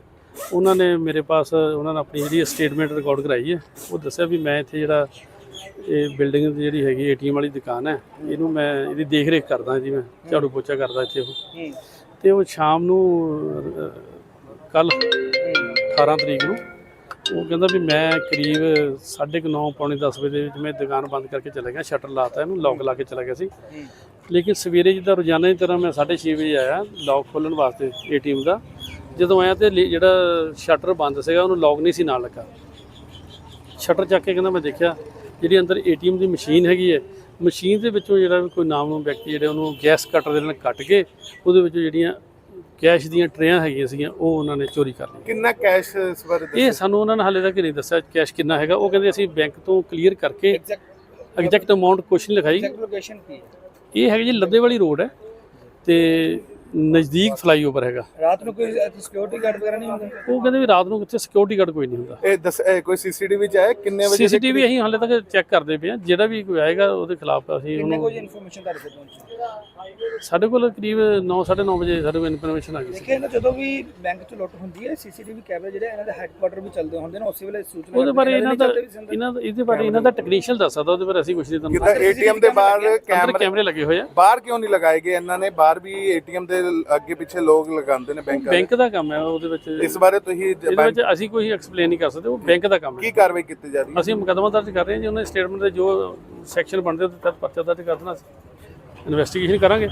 ਉਹਨਾਂ ਨੇ ਮੇਰੇ ਪਾਸ ਉਹਨਾਂ ਨੇ ਆਪਣੀ ਜਿਹੜੀ ਸਟੇਟਮੈਂਟ ਰਿਕਾਰਡ ਕਰਾਈ ਹੈ ਉਹ ਦੱਸਿਆ ਵੀ ਮੈਂ ਇੱਥੇ ਜਿਹੜਾ ਇਹ ਬਿਲਡਿੰਗ ਦੀ ਜਿਹੜੀ ਹੈਗੀ ਏਟੀਐਮ ਵਾਲੀ ਦੁਕਾਨ ਹੈ ਇਹਨੂੰ ਮੈਂ ਇਹਦੀ ਦੇਖ ਰੇਖ ਕਰਦਾ ਜੀ ਮੈਂ ਝਾੜੂ ਪੋਚਾ ਕਰਦਾ ਇੱਥੇ ਉਹ। ਤੇ ਉਹ ਸ਼ਾਮ ਨੂੰ ਕੱਲ 18 ਤਰੀਕ ਨੂੰ ਉਹ ਕਹਿੰਦਾ ਵੀ ਮੈਂ ਕਰੀਬ 9:30 ਪੌਣੇ 10 ਵਜੇ ਦੇ ਵਿੱਚ ਮੈਂ ਦੁਕਾਨ ਬੰਦ ਕਰਕੇ ਚਲਾ ਗਿਆ ਸ਼ਟਰ ਲਾਤਾ ਇਹਨੂੰ ਲੌਕ ਲਾ ਕੇ ਚਲਾ ਗਿਆ ਸੀ। ਲੇਕਿਨ ਸਵੇਰੇ ਜਿੱਦਾਂ ਰੋਜ਼ਾਨਾ ਦੀ ਤਰ੍ਹਾਂ ਮੈਂ 6:30 ਵਜੇ ਆਇਆ ਲੌਕ ਖੋਲਣ ਵਾਸਤੇ ਏਟੀਐਮ ਦਾ। ਜਦੋਂ ਆਇਆ ਤੇ ਲੇ- ਜਿਹੜਾ ਸ਼ਟਰ ਬੰਦ ਸੀਗਾ ਉਹਨੂੰ ਲੌਕ ਨਹੀਂ ਸੀ ਨਾਲ ਲੱਗਾ। ਸ਼ਟਰ ਚੱਕ ਕੇ ਕਹਿੰਦਾ ਮੈਂ ਦੇਖਿਆ ਜਿਹੜੀ ਅੰਦਰ ਏਟੀਐਮ ਦੀ ਮਸ਼ੀਨ ਹੈਗੀ ਹੈ ਮਸ਼ੀਨ ਦੇ ਵਿੱਚੋਂ ਜਿਹੜਾ ਵੀ ਕੋਈ ਨਾਮਨੂ ਵਿਅਕਤੀ ਜਿਹੜੇ ਉਹਨੂੰ ਗੈਸ ਕਟਰ ਦੇ ਨਾਲ ਕੱਟ ਕੇ ਉਹਦੇ ਵਿੱਚੋਂ ਜਿਹੜੀਆਂ ਕੈਸ਼ ਦੀਆਂ ਟਰੇਆਂ ਹੈਗੀਆਂ ਸੀਗੀਆਂ ਉਹ ਉਹਨਾਂ ਨੇ ਚੋਰੀ ਕਰ ਲਈਆਂ। ਕਿੰਨਾ ਕੈਸ਼ ਇਸ ਬਾਰੇ ਇਹ ਸਾਨੂੰ ਉਹਨਾਂ ਨੇ ਹਾਲੇ ਤੱਕ ਨਹੀਂ ਦੱਸਿਆ ਕੈਸ਼ ਕਿੰਨਾ ਹੈਗਾ। ਉਹ ਕਹਿੰਦੇ ਅਸੀਂ ਬੈਂਕ ਤੋਂ ਕਲੀਅਰ ਕਰਕੇ ਐਗਜ਼ੈਕਟ ਐਗਜ਼ੈਕਟ ਅਮਾਉਂਟ ਕੁਛ ਨਹੀਂ ਲਿਖਾਈ। ਐਗਜ਼ੈਕਟ ਲੋਕੇਸ਼ਨ ਕੀ ਹੈ? ਇਹ ਹੈਗੀ ਜੀ ਲੱਦੇਵਾਲੀ ਰੋਡ ਹੈ ਤੇ ਨਜ਼ਦੀਕ ਫਲਾਈਓਵਰ ਹੈਗਾ। ਰਾਤ ਨੂੰ ਕੋਈ ਸਿਕਿਉਰਿਟੀ ਗਾਰਡ ਵਗੈਰਾ ਨਹੀਂ ਹੁੰਦੇ? ਉਹ ਕਹਿੰਦੇ ਵੀ ਰਾਤ ਨੂੰ ਕਿੱਥੇ ਸਿਕਿਉਰਿਟੀ ਗਾਰਡ ਕੋਈ ਨਹੀਂ ਹੁੰਦਾ। ਇਹ ਦੱਸ ਇਹ ਕੋਈ ਸੀਸੀਟੀਵੀ ਚ ਆਇਆ? ਕਿੰਨੇ ਵਜੇ ਸੀਸੀਟੀਵੀ ਅਸੀਂ ਹਾਲੇ ਤੱਕ ਚੈੱਕ ਕਰਦੇ ਪਏ ਹਾਂ। ਜਿਹੜਾ ਵੀ ਕੋਈ ਆਏਗਾ ਉਹਦੇ ਖਿਲਾਫ ਅਸੀਂ ਕਿੰਨੇ ਉਹਨੂੰ ਕੋਈ ਇਨਫੋਰਮੇਸ਼ਨ ਤੁਹਾਡੇ ਕੋਲ ਪਹੁੰਚੀ? ਸਾਡੇ ਕੋਲ ਕਰੀਬ 9:30 ਵਜੇ ਸਾਡੇ ਕੋਲ ਇਨਫੋਰਮੇਸ਼ਨ ਆ ਗਈ ਸੀ। ਦੇਖਿਆ ਜਦੋਂ ਵੀ ਬੈਂਕ 'ਚ ਲੁੱਟ ਹੁੰਦੀ ਹੈ ਸੀਸੀਟੀਵੀ ਕੈਮਰੇ ਜਿਹੜੇ ਇਹਨਾਂ ਦੇ ਹੈੱਡਕੁਆਟਰ ਵੀ ਚੱਲਦੇ ਹੁੰਦੇ ਨੇ ਉਸੇ ਵੇਲੇ ਸੂਚਨਾ ਉਹਦੇ ਬਾਰੇ ਇਹਨਾਂ ਦੇ। ਇਹਨਾਂ ਦਾ ਇਹਦੇ ਬਾਰੇ ਇਹਨਾਂ ਦਾ ਟੈਕਨੀਸ਼ੀਅਨ ਦੱਸ ਸਕਦਾ ਉਹਦੇ ਬਾਰੇ ਅਸੀਂ ਕੁਝ ਨਹੀਂ ਤੁਹਾਨੂੰ ਏਟੀਐਮ ਦੇ ਬਾਹਰ ਕੈਮਰੇ ਲੱਗੇ ਹੋਏ ਆ। ਬਾਹਰ ਕਿਉਂ ਨਹੀਂ ਲਗਾਏ ਗਏ ਇਹਨਾਂ ਨੇ? ਬਾਹਰ ਵੀ ਏਟੀਐਮ ਦੇ ਅੱਗੇ ਪਿੱਛੇ ਲੋਕ ਲਗਾਉਂਦੇ ਨੇ ਬੈਂਕ ਬੈਂਕ ਦਾ ਕੰਮ ਹੈ ਉਹਦੇ ਵਿੱਚ। ਇਸ ਬਾਰੇ ਤੁਸੀਂ ਜ- ਇਹਦੇ ਵਿੱਚ ਅਸੀਂ ਕੋਈ ਐਕਸਪਲੇਨ ਨਹੀਂ ਕਰ ਸਕਦੇ ਉਹ ਬੈਂਕ ਦਾ ਕੰਮ ਹੈ। ਕੀ ਕਾਰਵਾਈ ਕੀਤੀ ਜਾ ਰਹੀ ਹੈ? ਅਸੀਂ ਮੁਕੱਦਮਾ ਦਰਜ ਕਰ ਰਹੇ ਹਾਂ ਜੀ ਉਹਨਾਂ ਦੇ ਸਟੇਟਮੈਂਟ ਦੇ ਜੋ ਸੈਕਸ਼ਨ ਬਣਦੇ ਉਹਦੇ ਤਹਿਤ ਪਰਚਾ ਦਰਜ ਕਰ ਦੇਣਾ ਇਨਵੈਸਟੀਗੇਸ਼ਨ ਕਰਾਂਗੇ।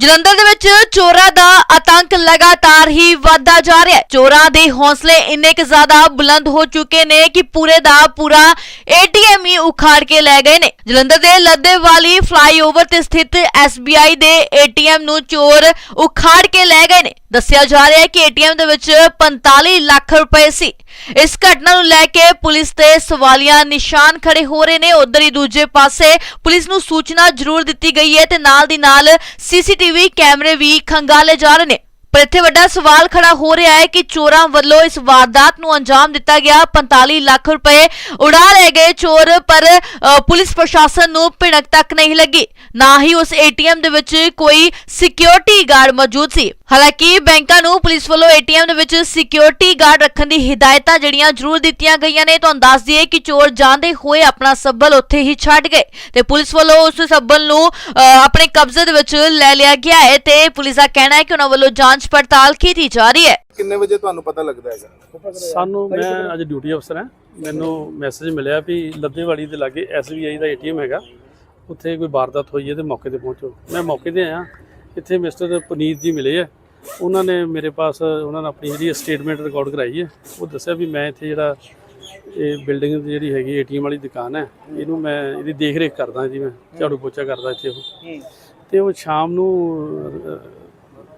ਜਲੰਧਰ ਦੇ ਵਿੱਚ ਚੋਰਾਂ ਦਾ ਆਤੰਕ ਲਗਾਤਾਰ ਹੀ ਵਧਦਾ ਜਾ ਰਿਹਾ ਹੈ। ਚੋਰਾਂ ਦੇ ਹੌਸਲੇ ਇੰਨੇ ਕੁ ਜ਼ਿਆਦਾ ਬੁਲੰਦ ਹੋ ਚੁੱਕੇ ਨੇ ਕਿ ਪੂਰੇ ਦਾ ਪੂਰਾ ਏਟੀਐਮ ਹੀ ਉਖਾੜ ਕੇ ਲੈ ਗਏ ਨੇ। ਜਲੰਧਰ ਦੇ ਲੱਦੇ ਵਾਲੀ ਫਲਾਈਓਵਰ ਤੇ ਸਥਿਤ SBI ਦੇ ਏਟੀਐਮ ਨੂੰ ਚੋਰ ਉਖਾੜ ਕੇ ਲੈ ਗਏ ਨੇ। ਦੱਸਿਆ ਜਾ ਰਿਹਾ ਹੈ ਕਿ ਏਟੀਐਮ ਦੇ ਵਿੱਚ 45 ਲੱਖ ਰੁਪਏ ਸੀ। ਇਸ ਘਟਨਾ ਨੂੰ ਲੈ ਕੇ ਪੁਲਿਸ ਤੇ ਸਵਾਲੀਆਂ ਨਿਸ਼ਾਨ ਖੜੇ ਹੋ ਰਹੇ ਨੇ। ਉਧਰ ਹੀ ਦੂਜੇ ਪਾਸੇ ਪੁਲਿਸ ਨੂੰ ਸੂਚਨਾ ਜ਼ਰੂਰ ਦਿੱਤੀ ਗਈ ਹੈ ਤੇ ਨਾਲ ਦੀ ਨਾਲ ਸੀਸੀਟੀਵੀ ਕੈਮਰੇ ਵੀ ਖੰਗਾਲੇ ਜਾ ਰਹੇ ਨੇ। ਪਰ ਇੱਥੇ ਵੱਡਾ ਸਵਾਲ ਖੜਾ ਹੋ ਰਿਹਾ ਹੈ ਕਿ ਚੋਰਾਂ ਵੱਲੋਂ ਇਸ ਵਾਰਦਾਤ ਨੂੰ ਅੰਜਾਮ ਦਿੱਤਾ ਗਿਆ। 45 ਲੱਖ ਰੁਪਏ ਉਡਾ ਲਏ ਗਏ ਚੋਰ, ਪਰ ਪੁਲਿਸ ਪ੍ਰਸ਼ਾਸਨ ਨੂੰ ਭਿਣਕ ਤੱਕ ਨਹੀਂ ਲੱਗੀ। ਨਾ ਹੀ ਉਸ ਏਟੀਐਮ ਦੇ ਵਿੱਚ ਕੋਈ ਸਿਕਿਉਰਿਟੀ ਗਾਰਡ ਮੌਜੂਦ ਸੀ। ਹਾਲਾਂਕਿ ਬੈਂਕਾਂ ਨੂੰ ਪੁਲਿਸ ਵੱਲੋਂ ਏਟੀਐਮ ਦੇ ਵਿੱਚ ਸਿਕਿਉਰਿਟੀ ਗਾਰਡ ਰੱਖਣ ਦੀ ਹਦਾਇਤਾਂ ਜਿਹੜੀਆਂ ਜ਼ਰੂਰ ਦਿੱਤੀਆਂ ਗਈਆਂ ਨੇ ਤੁਹਾਨੂੰ ਦੱਸ ਦਈਏ ਕਿ ਚੋਰ ਜਾਂਦੇ ਹੋਏ ਆਪਣਾ ਸੱਬਲ ਉੱਥੇ ਹੀ ਛੱਡ ਗਏ ਤੇ ਪੁਲਿਸ ਵੱਲੋਂ ਉਸ ਸੱਬਲ ਨੂੰ ਆਪਣੇ ਕਬਜ਼ੇ ਦੇ ਵਿੱਚ ਲੈ ਲਿਆ ਗਿਆ ਹੈ ਤੇ ਪੁਲਿਸ ਦਾ ਕਹਿਣਾ ਹੈ ਕਿ ਉਹਨਾਂ ਵੱਲੋਂ ਜਾਂਚ ਪੜਤਾਲ ਕੀਤੀ ਜਾ ਰਹੀ ਹੈ। ਕਿੰਨੇ ਵਜੇ ਤੁਹਾਨੂੰ ਪਤਾ ਲੱਗਦਾ ਹੈਗਾ? ਸਾਨੂੰ ਮੈਂ ਅੱਜ ਡਿਊਟੀ ਅਫਸਰ ਹਾਂ। ਮੈਨੂੰ ਮੈਸੇਜ ਮਿਲਿਆ ਵੀ ਲੱਦੇਵਾਲੀ ਦੇ ਲਾਗੇ SBI ਦਾ ਏਟੀਐਮ ਹੈਗਾ। ਉੱਥੇ ਕੋਈ ਵਾਰਦਾਤ ਹੋਈ ਹੈ ਤੇ ਮੌਕੇ ਤੇ ਪਹੁੰਚੋ। ਮੈਂ ਮੌਕੇ ਤੇ ਆਇਆ। ਇੱਥੇ ਮਿਸਟਰ ਪੁਨੀਤ ਜੀ ਮਿਲੇ ਆ। ਉਹਨਾਂ ਨੇ ਮੇਰੇ ਪਾਸ ਉਹਨਾਂ ਨੇ ਆਪਣੀ ਜਿਹੜੀ ਸਟੇਟਮੈਂਟ ਰਿਕਾਰਡ ਕਰਾਈ ਹੈ ਉਹ ਦੱਸਿਆ ਵੀ ਮੈਂ ਇੱਥੇ ਜਿਹੜਾ ਇਹ ਬਿਲਡਿੰਗ ਦੀ ਜਿਹੜੀ ਹੈਗੀ ਏਟੀਐਮ ਵਾਲੀ ਦੁਕਾਨ ਹੈ ਇਹਨੂੰ ਮੈਂ ਇਹਦੀ ਦੇਖ ਰੇਖ ਕਰਦਾ ਜੀ ਮੈਂ ਝਾੜੂ ਪੋਚਾ ਕਰਦਾ ਇੱਥੇ ਉਹ। ਤੇ ਉਹ ਸ਼ਾਮ ਨੂੰ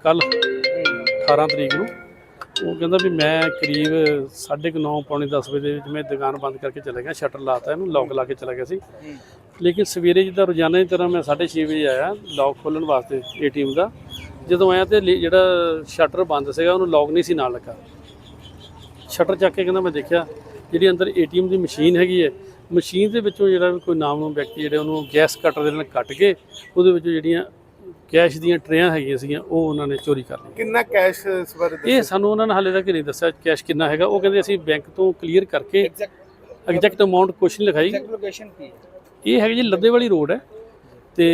ਕੱਲ 18 ਤਰੀਕ ਨੂੰ ਉਹ ਕਹਿੰਦਾ ਵੀ ਮੈਂ ਕਰੀਬ 9:30 ਪੌਣੇ 10 ਵਜੇ ਦੇ ਵਿੱਚ ਮੈਂ ਦੁਕਾਨ ਬੰਦ ਕਰਕੇ ਚਲਾ ਗਿਆ ਸ਼ਟਰ ਲਾਤਾ ਇਹਨੂੰ ਲੌਕ ਲਾ ਕੇ ਚਲਾ ਗਿਆ ਸੀ। ਲੇਕਿਨ ਸਵੇਰੇ ਜਿੱਦਾਂ ਰੋਜ਼ਾਨਾ ਦੀ ਤਰ੍ਹਾਂ ਮੈਂ 6:30 ਵਜੇ ਆਇਆ ਲੌਕ ਖੋਲਣ ਵਾਸਤੇ ਏਟੀਐਮ ਦਾ ਜਦੋਂ ਆਇਆ ਤੇ ਲੇ- ਜਿਹੜਾ ਸ਼ਟਰ ਬੰਦ ਸੀਗਾ ਉਹਨੂੰ ਲੌਕ ਨਹੀਂ ਸੀ ਨਾਲ ਲੱਗਾ। ਸ਼ਟਰ ਚੱਕ ਕੇ ਕਹਿੰਦਾ ਮੈਂ ਦੇਖਿਆ ਜਿਹੜੀ ਅੰਦਰ ਏਟੀਐਮ ਦੀ ਮਸ਼ੀਨ ਹੈਗੀ ਹੈ ਮਸ਼ੀਨ ਦੇ ਵਿੱਚੋਂ ਜਿਹੜਾ ਵੀ ਕੋਈ ਨਾਮਨੂ ਵਿਅਕਤੀ ਜਿਹੜੇ ਉਹਨੂੰ ਗੈਸ ਕਟਰ ਦੇ ਨਾਲ ਕੱਟ ਕੇ ਉਹਦੇ ਵਿੱਚੋਂ ਜਿਹੜੀਆਂ ਕੈਸ਼ ਦੀਆਂ ਟਰੇਆਂ ਹੈਗੀਆਂ ਸੀਗੀਆਂ ਉਹ ਉਹਨਾਂ ਨੇ ਚੋਰੀ ਕਰ ਲਈਆਂ। ਕਿੰਨਾ ਕੈਸ਼ ਇਸ ਇਹ ਸਾਨੂੰ ਉਹਨਾਂ ਨੇ ਹਾਲੇ ਤੱਕ ਨਹੀਂ ਦੱਸਿਆ ਕੈਸ਼ ਕਿੰਨਾ ਹੈਗਾ। ਉਹ ਕਹਿੰਦੇ ਅਸੀਂ ਬੈਂਕ ਤੋਂ ਕਲੀਅਰ ਕਰਕੇ ਐਗਜ਼ੈਕਟ ਅਮਾਉਂਟ ਕੁਛ ਨਹੀਂ ਲਿਖਾਈ। ਐਗਜ਼ੈਕਟ ਲੋਕੇਸ਼ਨ ਕੀ ਹੈ? ਇਹ ਹੈਗੀ ਜੀ ਲੱਦੇਵਾਲੀ ਰੋਡ ਹੈ ਤੇ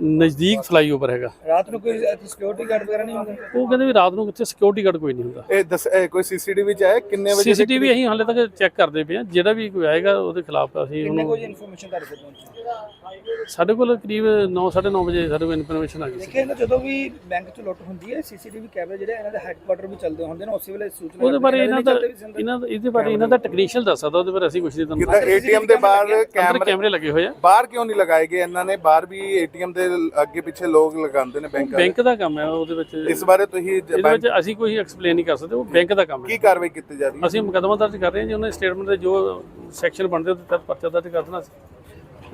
ਨਜ਼ਦੀਕ ਫਲਾਈਓਵਰ ਹੈਗਾ। ਰਾਤ ਨੂੰ ਕੋਈ ਸਿਕਿਉਰਿਟੀ ਗਾਰਡ ਵਗੈਰਾ ਨਹੀਂ ਹੁੰਦੇ? ਉਹ ਕਹਿੰਦੇ ਵੀ ਰਾਤ ਨੂੰ ਕਿੱਥੇ ਸਿਕਿਉਰਿਟੀ ਗਾਰਡ ਕੋਈ ਨਹੀਂ ਹੁੰਦਾ। ਇਹ ਦੱਸ ਇਹ ਕੋਈ ਸੀਸੀਟੀਵੀ ਚ ਆਇਆ? ਕਿੰਨੇ ਵਜੇ ਸੀਸੀਟੀਵੀ ਅਸੀਂ ਹਾਲੇ ਤੱਕ ਚੈੱਕ ਕਰਦੇ ਪਏ ਹਾਂ। ਜਿਹੜਾ ਵੀ ਕੋਈ ਆਏਗਾ ਉਹਦੇ ਖਿਲਾਫ ਅਸੀਂ ਕਿੰਨੇ ਉਹਨੂੰ ਕੋਈ ਇਨਫੋਰਮੇਸ਼ਨ ਤੁਹਾਡੇ ਕੋਲ ਪਹੁੰਚੀ? ਸਾਡੇ ਕੋਲ ਕਰੀਬ 9:30 ਵਜੇ ਸਾਡੇ ਕੋਲ ਇਨਫੋਰਮੇਸ਼ਨ ਆ ਗਈ ਸੀ। ਦੇਖਿਆ ਨਾ ਜਦੋਂ ਵੀ ਬੈਂਕ 'ਚ ਲੁੱਟ ਹੁੰਦੀ ਹੈ ਸੀਸੀਟੀਵੀ ਕੈਮਰੇ ਜਿਹੜੇ ਇਹਨਾਂ ਦੇ ਹੈੱਡਕੁਆਟਰ ਵੀ ਚੱਲਦੇ ਹੁੰਦੇ ਨੇ ਉਸੇ ਵੇਲੇ ਸੂਚਨਾ ਉਹਦੇ ਬਾਰੇ ਇਹਨਾਂ ਦਾ। ਇਹਨਾਂ ਦਾ ਇਹਦੇ ਬਾਰੇ ਇਹਨਾਂ ਦਾ ਟੈਕਨੀਸ਼ੀਅਨ ਦੱਸ ਸਕਦਾ ਉਹਦੇ ਬਾਰੇ ਅਸੀਂ ਕੁਝ ਨਹੀਂ ਤੁਹਾਨੂੰ ਕਿਤਾ ਏਟੀਐਮ ਦੇ ਬਾਹਰ ਕੈਮਰੇ ਲੱਗੇ ਹੋਏ ਆ। ਬਾਹਰ ਕਿਉਂ ਨਹੀਂ ਲਗਾਏ ਗਏ ਇਹਨਾਂ ਨੇ? ਬਾਹਰ ਵੀ ਏਟੀਐਮ ਦੇ ਅੱਗੇ ਪਿੱਛੇ ਲੋਕ ਲਗਾਉਂਦੇ ਨੇ ਬੈਂਕ ਬੈਂਕ ਦਾ ਕੰਮ ਹੈ ਉਹਦੇ ਵਿੱਚ। ਇਸ ਬਾਰੇ ਤੁਸੀਂ ਇਹਦੇ ਵਿੱਚ ਅਸੀਂ ਕੋਈ ਐਕਸਪਲੇਨ ਨਹੀਂ ਕਰ ਸਕਦੇ ਉਹ ਬੈਂਕ ਦਾ ਕੰਮ ਹੈ। ਕੀ ਕਾਰਵਾਈ ਕੀਤੀ ਜਾ ਰਹੀ ਹੈ? ਅਸੀਂ ਮੁਕੱਦਮਾ ਦਰਜ ਕਰ ਰਹੇ ਹਾਂ ਜੀ ਉਹਨਾਂ ਦੇ ਸਟੇਟਮੈਂਟ ਦੇ ਜੋ ਸੈਕਸ਼ਨ ਬਣਦੇ ਉਹਦੇ ਤਹਿਤ ਪਰਚਾ ਦਰਜ ਕਰ ਦੇਣਾ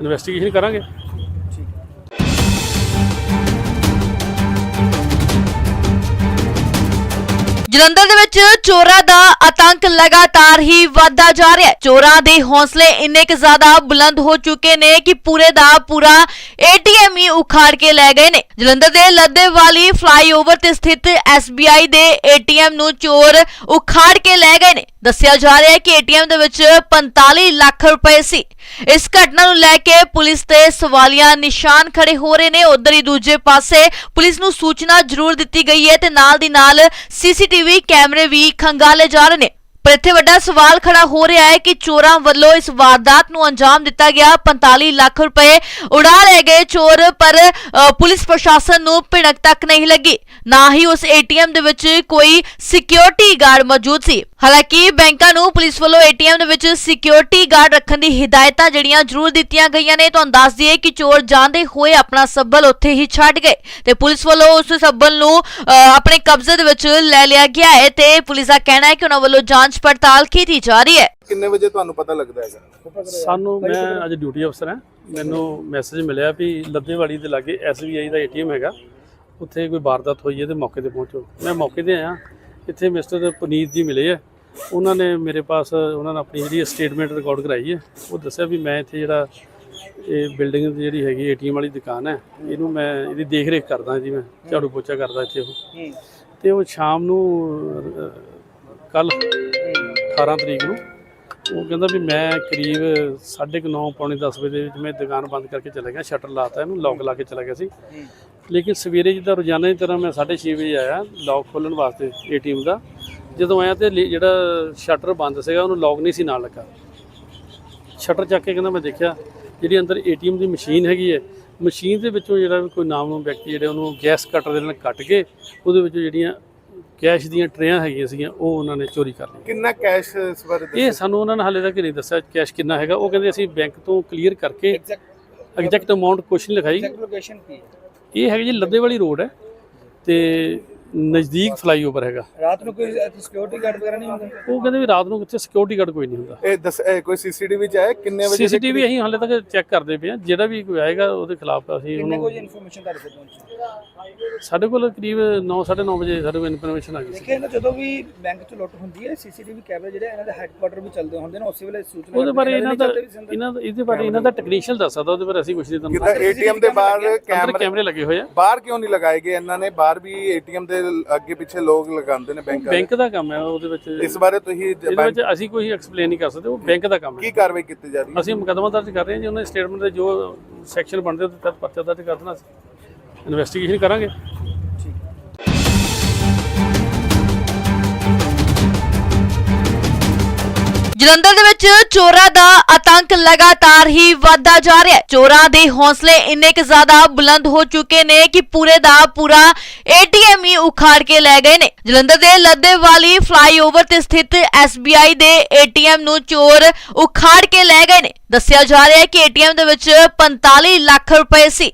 ਇਨਵੈਸਟੀਗੇਸ਼ਨ ਕਰਾਂਗੇ। ਜਲੰਧਰ ਦੇ ਵਿੱਚ ਚੋਰਾਂ ਦਾ ਆਤੰਕ ਲਗਾਤਾਰ ਹੀ ਵਧਦਾ ਜਾ ਰਿਹਾ ਹੈ। ਚੋਰਾਂ ਦੇ ਹੌਸਲੇ ਇੰਨੇ ਕੁ ਜ਼ਿਆਦਾ ਬੁਲੰਦ ਹੋ ਚੁੱਕੇ ਨੇ ਕਿ ਪੂਰੇ ਦਾ ਪੂਰਾ ਏਟੀਐਮ ਹੀ ਉਖਾੜ ਕੇ ਲੈ ਗਏ ਨੇ। ਜਲੰਧਰ ਦੇ ਲੱਦੇਵਾਲੀ ਫਲਾਈਓਵਰ ਤੇ ਸਥਿਤ SBI ਦੇ ਏਟੀਐਮ ਨੂੰ ਚੋਰ ਉਖਾੜ ਕੇ ਲੈ ਗਏ ਨੇ। ਦੱਸਿਆ ਜਾ ਰਿਹਾ ਹੈ ਕਿ ਏਟੀਐਮ ਦੇ ਵਿੱਚ 45 ਲੱਖ ਰੁਪਏ ਸੀ। ਇਸ ਘਟਨਾ ਨੂੰ ਲੈ ਕੇ ਪੁਲਿਸ ਤੇ ਸਵਾਲੀਆ ਨਿਸ਼ਾਨ ਖੜੇ ਹੋ ਰਹੇ ਨੇ। ਉਧਰ ਹੀ ਦੂਜੇ ਪਾਸੇ ਪੁਲਿਸ ਨੂੰ ਸੂਚਨਾ ਜ਼ਰੂਰ ਦਿੱਤੀ ਗਈ ਹੈ ਤੇ ਨਾਲ ਦੀ ਨਾਲ ਸੀਸੀਟੀਵੀ ਵੀ ਕੈਮਰੇ ਵੀ ਖੰਗਾਲੇ ਜਾ ਰਹੇ ਨੇ। ਪਰ ਇੱਥੇ ਵੱਡਾ ਸਵਾਲ ਖੜਾ ਹੋ ਰਿਹਾ ਹੈ ਕਿ ਚੋਰਾਂ ਵੱਲੋਂ ਇਸ ਵਾਰਦਾਤ ਨੂੰ ਅੰਜਾਮ ਦਿੱਤਾ ਗਿਆ। 45 ਲੱਖ ਰੁਪਏ ਉਡਾ ਲੈ ਗਏ ਚੋਰ, ਪਰ ਪੁਲਿਸ ਪ੍ਰਸ਼ਾਸਨ ਨੂੰ ਭਿਣਕ ਤੱਕ ਨਹੀਂ ਲੱਗੀ। ਨਾ ਹੀ ਉਸ ਏਟੀਐਮ ਦੇ ਵਿੱਚ ਕੋਈ ਸਿਕਿਉਰਿਟੀ ਗਾਰਡ ਮੌਜੂਦ ਸੀ। ਹਾਲਾਂਕਿ ਬੈਂਕਾਂ ਨੂੰ ਪੁਲਿਸ ਵੱਲੋਂ ਏਟੀਐਮ ਦੇ ਵਿੱਚ ਸਿਕਿਉਰਿਟੀ ਗਾਰਡ ਰੱਖਣ ਦੀ ਹਦਾਇਤਾਂ ਜਿਹੜੀਆਂ ਜ਼ਰੂਰ ਦਿੱਤੀਆਂ ਗਈਆਂ ਨੇ, ਤੁਹਾਨੂੰ ਦੱਸ ਦਈਏ ਕਿ ਚੋਰ ਜਾਂਦੇ ਹੋਏ ਆਪਣਾ ਸੱਬਲ ਉੱਥੇ ਹੀ ਛੱਡ ਗਏ ਤੇ ਪੁਲਿਸ ਵੱਲੋਂ ਉਸ ਸੱਬਲ ਨੂੰ ਆਪਣੇ ਕਬਜ਼ੇ ਦੇ ਵਿੱਚ ਲੈ ਲਿਆ ਗਿਆ ਹੈ ਤੇ ਪੁਲਿਸ ਦਾ ਕਹਿਣਾ ਹੈ ਕਿ ਉਹਨਾਂ ਵੱਲੋਂ ਜਾਂਚ ਪੜਤਾਲ ਕੀਤੀ ਜਾ ਰਹੀ ਹੈ। ਕਿੰਨੇ ਵਜੇ ਤੁਹਾਨੂੰ ਪਤਾ ਲੱਗਦਾ ਹੈਗਾ? ਸਾਨੂੰ ਮੈਂ ਅੱਜ ਡਿਊਟੀ ਅਫਸਰ ਹਾਂ। ਮੈਨੂੰ ਮੈਸੇਜ ਮਿਲਿਆ ਵੀ ਲੱਦੇਵਾਲੀ ਦੇ ਲਾਗੇ SBI ਦਾ ਏਟੀਐਮ ਹੈਗਾ। ਉੱਥੇ ਕੋਈ ਵਾਰਦਾਤ ਹੋਈ ਹੈ ਤੇ ਮੌਕੇ ਤੇ ਪਹੁੰਚੋ। ਮੈਂ ਮੌਕੇ ਤੇ ਆਇਆ। ਇੱਥੇ ਮਿਸਟਰ ਪੁਨੀਤ ਜੀ ਮਿਲੇ ਆ। ਉਹਨਾਂ ਨੇ ਮੇਰੇ ਪਾਸ ਉਹਨਾਂ ਨੇ ਆਪਣੀ ਜਿਹੜੀ ਸਟੇਟਮੈਂਟ ਰਿਕਾਰਡ ਕਰਾਈ ਹੈ। ਉਹ ਦੱਸਿਆ ਵੀ ਮੈਂ ਇੱਥੇ ਜਿਹੜਾ ਇਹ ਬਿਲਡਿੰਗ ਦੀ ਜਿਹੜੀ ਹੈਗੀ ਏਟੀਐਮ ਵਾਲੀ ਦੁਕਾਨ ਹੈ ਇਹਨੂੰ ਮੈਂ ਇਹਦੀ ਦੇਖ ਰੇਖ ਕਰਦਾ ਜੀ ਮੈਂ। ਝਾੜੂ ਪੋਚਾ ਕਰਦਾ ਇੱਥੇ ਉਹ। ਹੂੰ ਤੇ ਉਹ ਸ਼ਾਮ ਨੂੰ ਕੱਲ 18 ਤਰੀਕ ਨੂੰ ਉਹ ਕਹਿੰਦਾ ਵੀ ਮੈਂ ਕਰੀਬ 9:30 ਪੌਣੇ 10 ਵਜੇ ਦੇ ਵਿੱਚ ਮੈਂ ਦੁਕਾਨ ਬੰਦ ਕਰਕੇ ਚਲਾ ਗਿਆ ਸ਼ਟਰ ਲਾਤਾ ਇਹਨੂੰ ਲੌਕ ਲਾ ਕੇ ਚਲਾ ਗਿਆ ਸੀ। ਲੇਕਿਨ ਸਵੇਰੇ ਜਿੱਦਾਂ ਰੋਜ਼ਾਨਾ ਦੀ ਤਰ੍ਹਾਂ ਮੈਂ 6:30 ਵਜੇ ਆਇਆ ਲੌਕ ਖੋਲਣ ਵਾਸਤੇ ਏਟੀਐਮ ਦਾ। ਜਦੋਂ ਆਇਆ ਤੇ ਜਿਹੜਾ ਸ਼ਟਰ ਬੰਦ ਸੀਗਾ ਉਹਨੂੰ ਲੌਕ ਨਹੀਂ ਸੀ ਨਾਲ ਲੱਗਾ। ਸ਼ਟਰ ਚੱਕ ਕੇ ਕਹਿੰਦਾ ਮੈਂ ਦੇਖਿਆ ਜਿਹੜੀ ਅੰਦਰ ਏਟੀਐਮ ਦੀ ਮਸ਼ੀਨ ਹੈਗੀ ਹੈ ਮਸ਼ੀਨ ਦੇ ਵਿੱਚੋਂ ਜਿਹੜਾ ਕੋਈ ਨਾਮ ਨੂੰ ਵਿਅਕਤੀ ਜਿਹੜੇ ਉਹਨੂੰ ਗੈਸ ਕਟਰ ਦੇ ਨਾਲ ਕੱਟ ਕੇ ਉਹਦੇ ਵਿੱਚੋਂ ਜਿਹੜੀਆਂ ਕੈਸ਼ ਦੀਆਂ ਟਰੇਆਂ ਹੈਗੀਆਂ ਸੀਗੀਆਂ ਉਹ ਉਹਨਾਂ ਨੇ ਚੋਰੀ ਕਰ ਲਈਆਂ। ਕਿੰਨਾ ਕੈਸ਼ ਇਸ ਬਾਰੇ ਇਹ ਸਾਨੂੰ ਉਹਨਾਂ ਨੇ ਹਾਲੇ ਤੱਕ ਨਹੀਂ ਦੱਸਿਆ ਕੈਸ਼ ਕਿੰਨਾ ਹੈਗਾ। ਉਹ ਕਹਿੰਦੇ ਅਸੀਂ ਬੈਂਕ ਤੋਂ ਕਲੀਅਰ ਕਰਕੇ ਐਗਜ਼ੈਕਟ ਅਮਾਉਂਟ ਕੁਛ ਨਹੀਂ ਲਿਖਾਈ। ਐਗਜ਼ੈਕਟ ਲੋਕੇਸ਼ਨ ਕੀ ਹੈ? ਇਹ ਇਹ ਹੈਗੀ ਜੀ ਲੱਦੇਵਾਲੀ ਰੋਡ ਹੈ ਤੇ ਨਜ਼ਦੀਕ ਫਲਾਈਓਵਰ ਹੈਗਾ। ਰਾਤ ਨੂੰ ਕੋਈ ਸਿਕਿਉਰਿਟੀ ਗਾਰਡ ਵਗੈਰਾ ਨਹੀਂ ਹੁੰਦਾ? ਉਹ ਕਹਿੰਦੇ ਵੀ ਰਾਤ ਨੂੰ ਕਿੱਥੇ ਸਿਕਿਉਰਿਟੀ ਗਾਰਡ ਕੋਈ ਨਹੀਂ ਹੁੰਦਾ। ਇਹ ਦੱਸ ਇਹ ਕੋਈ ਸੀਸੀਟੀਵੀ ਚ ਆਇਆ? ਕਿੰਨੇ ਵਜੇ ਸੀਸੀਟੀਵੀ ਅਸੀਂ ਹਾਲੇ ਤੱਕ ਚੈੱਕ ਕਰਦੇ ਪਏ ਹਾਂ। ਜਿਹੜਾ ਵੀ ਕੋਈ ਆਏਗਾ ਉਹਦੇ ਖਿਲਾਫ ਅਸੀਂ ਕਿੰਨੇ ਉਹਨੂੰ ਕੋਈ ਇਨਫੋਰਮੇਸ਼ਨ ਤੁਹਾਡੇ ਕੋਲ ਪਹੁੰਚੀ? ਸਾਡੇ ਕੋਲ ਕਰੀਬ 9:30 ਵਜੇ ਸਾਡੇ ਕੋਲ ਇਨਫੋਰਮੇਸ਼ਨ ਆ ਗਈ ਸੀ। ਦੇਖਿਆ ਜਦੋਂ ਵੀ ਬੈਂਕ 'ਚ ਲੁੱਟ ਹੁੰਦੀ ਹੈ ਸੀਸੀਟੀਵੀ ਕੈਮਰੇ ਜਿਹੜੇ ਇਹਨਾਂ ਦੇ ਹੈੱਡਕੁਆਟਰ ਵੀ ਚੱਲਦੇ ਹੁੰਦੇ ਨੇ ਉਸੇ ਵੇਲੇ ਸੂਚਨਾ ਉਹਦੇ ਬਾਰੇ ਇਹਨਾਂ ਦਾ। ਇਹਨਾਂ ਦਾ ਇਹਦੇ ਬਾਰੇ ਇਹਨਾਂ ਦਾ ਟੈਕਨੀਸ਼ੀਅਨ ਦੱਸ ਸਕਦਾ ਉਹਦੇ ਬਾਰੇ ਅਸੀਂ ਕੁਝ ਨਹੀਂ ਤੁਹਾਨੂੰ ਏਟੀਐਮ ਦੇ ਬਾਹਰ ਕੈਮਰੇ ਲੱਗੇ ਹੋਏ ਆ। ਬਾਹਰ ਕਿਉਂ ਨਹੀਂ ਲਗਾਏ ਗਏ ਇਹਨਾਂ ਨੇ? ਬਾਹਰ ਵੀ ਏਟੀਐਮ ਦੇ ਅੱਗੇ ਪਿੱਛੇ ਲੋਕ ਲਗਾਉਂਦੇ ਨੇ ਬੈਂਕ ਬੈਂਕ ਦਾ ਕੰਮ ਹੈ ਉਹਦੇ ਵਿੱਚ ਇਸ ਬਾਰੇ ਤੁਸੀਂ ਇਹਦੇ ਵਿੱਚ ਅਸੀਂ ਕੋਈ ਐਕਸਪਲੇਨ ਨਹੀਂ ਕਰ ਸਕਦੇ ਉਹ ਬੈਂਕ ਦਾ ਕੰਮ ਹੈ। ਕੀ ਕਾਰਵਾਈ ਕੀਤੀ ਜਾ ਰਹੀ ਹੈ? ਅਸੀਂ ਮੁਕੱਦਮਾ ਦਰਜ ਕਰ ਰਹੇ ਹਾਂ ਜੀ ਉਹਨਾਂ ਦੇ ਸਟੇਟਮੈਂਟ ਦੇ ਜੋ ਸੈਕਸ਼ਨ ਬਣਦੇ ਉਹਦੇ ਤਹਿਤ ਪਰਚਾ ਦਰਜ ਕਰ ਦੇਣਾ ਇਨਵੈਸਟੀਗੇਸ਼ਨ ਕਰਾਂਗੇ। ਜਲੰਧਰ ਦੇ ਵਿੱਚ ਚੋਰਾਂ ਦਾ ਆਤੰਕ ਲਗਾਤਾਰ ਹੀ ਵਧਦਾ ਜਾ ਰਿਹਾ ਹੈ। ਚੋਰਾਂ ਦੇ ਹੌਸਲੇ ਇੰਨੇ ਕੁ ਜ਼ਿਆਦਾ ਬੁਲੰਦ ਹੋ ਚੁੱਕੇ ਨੇ ਕਿ ਪੂਰੇ ਦਾ ਪੂਰਾ ਏਟੀਐਮ ਹੀ ਉਖਾੜ ਕੇ ਲੈ ਗਏ ਨੇ। ਜਲੰਧਰ ਦੇ ਲੱਦੇ ਵਾਲੀ ਫਲਾਈਓਵਰ ਤੇ ਸਥਿਤ SBI ਦੇ ਏਟੀਐਮ ਨੂੰ ਚੋਰ ਉਖਾੜ ਕੇ ਲੈ ਗਏ ਨੇ। ਦੱਸਿਆ ਜਾ ਰਿਹਾ ਹੈ ਕਿ ਏਟੀਐਮ ਦੇ ਵਿੱਚ 45 ਲੱਖ ਰੁਪਏ ਸੀ।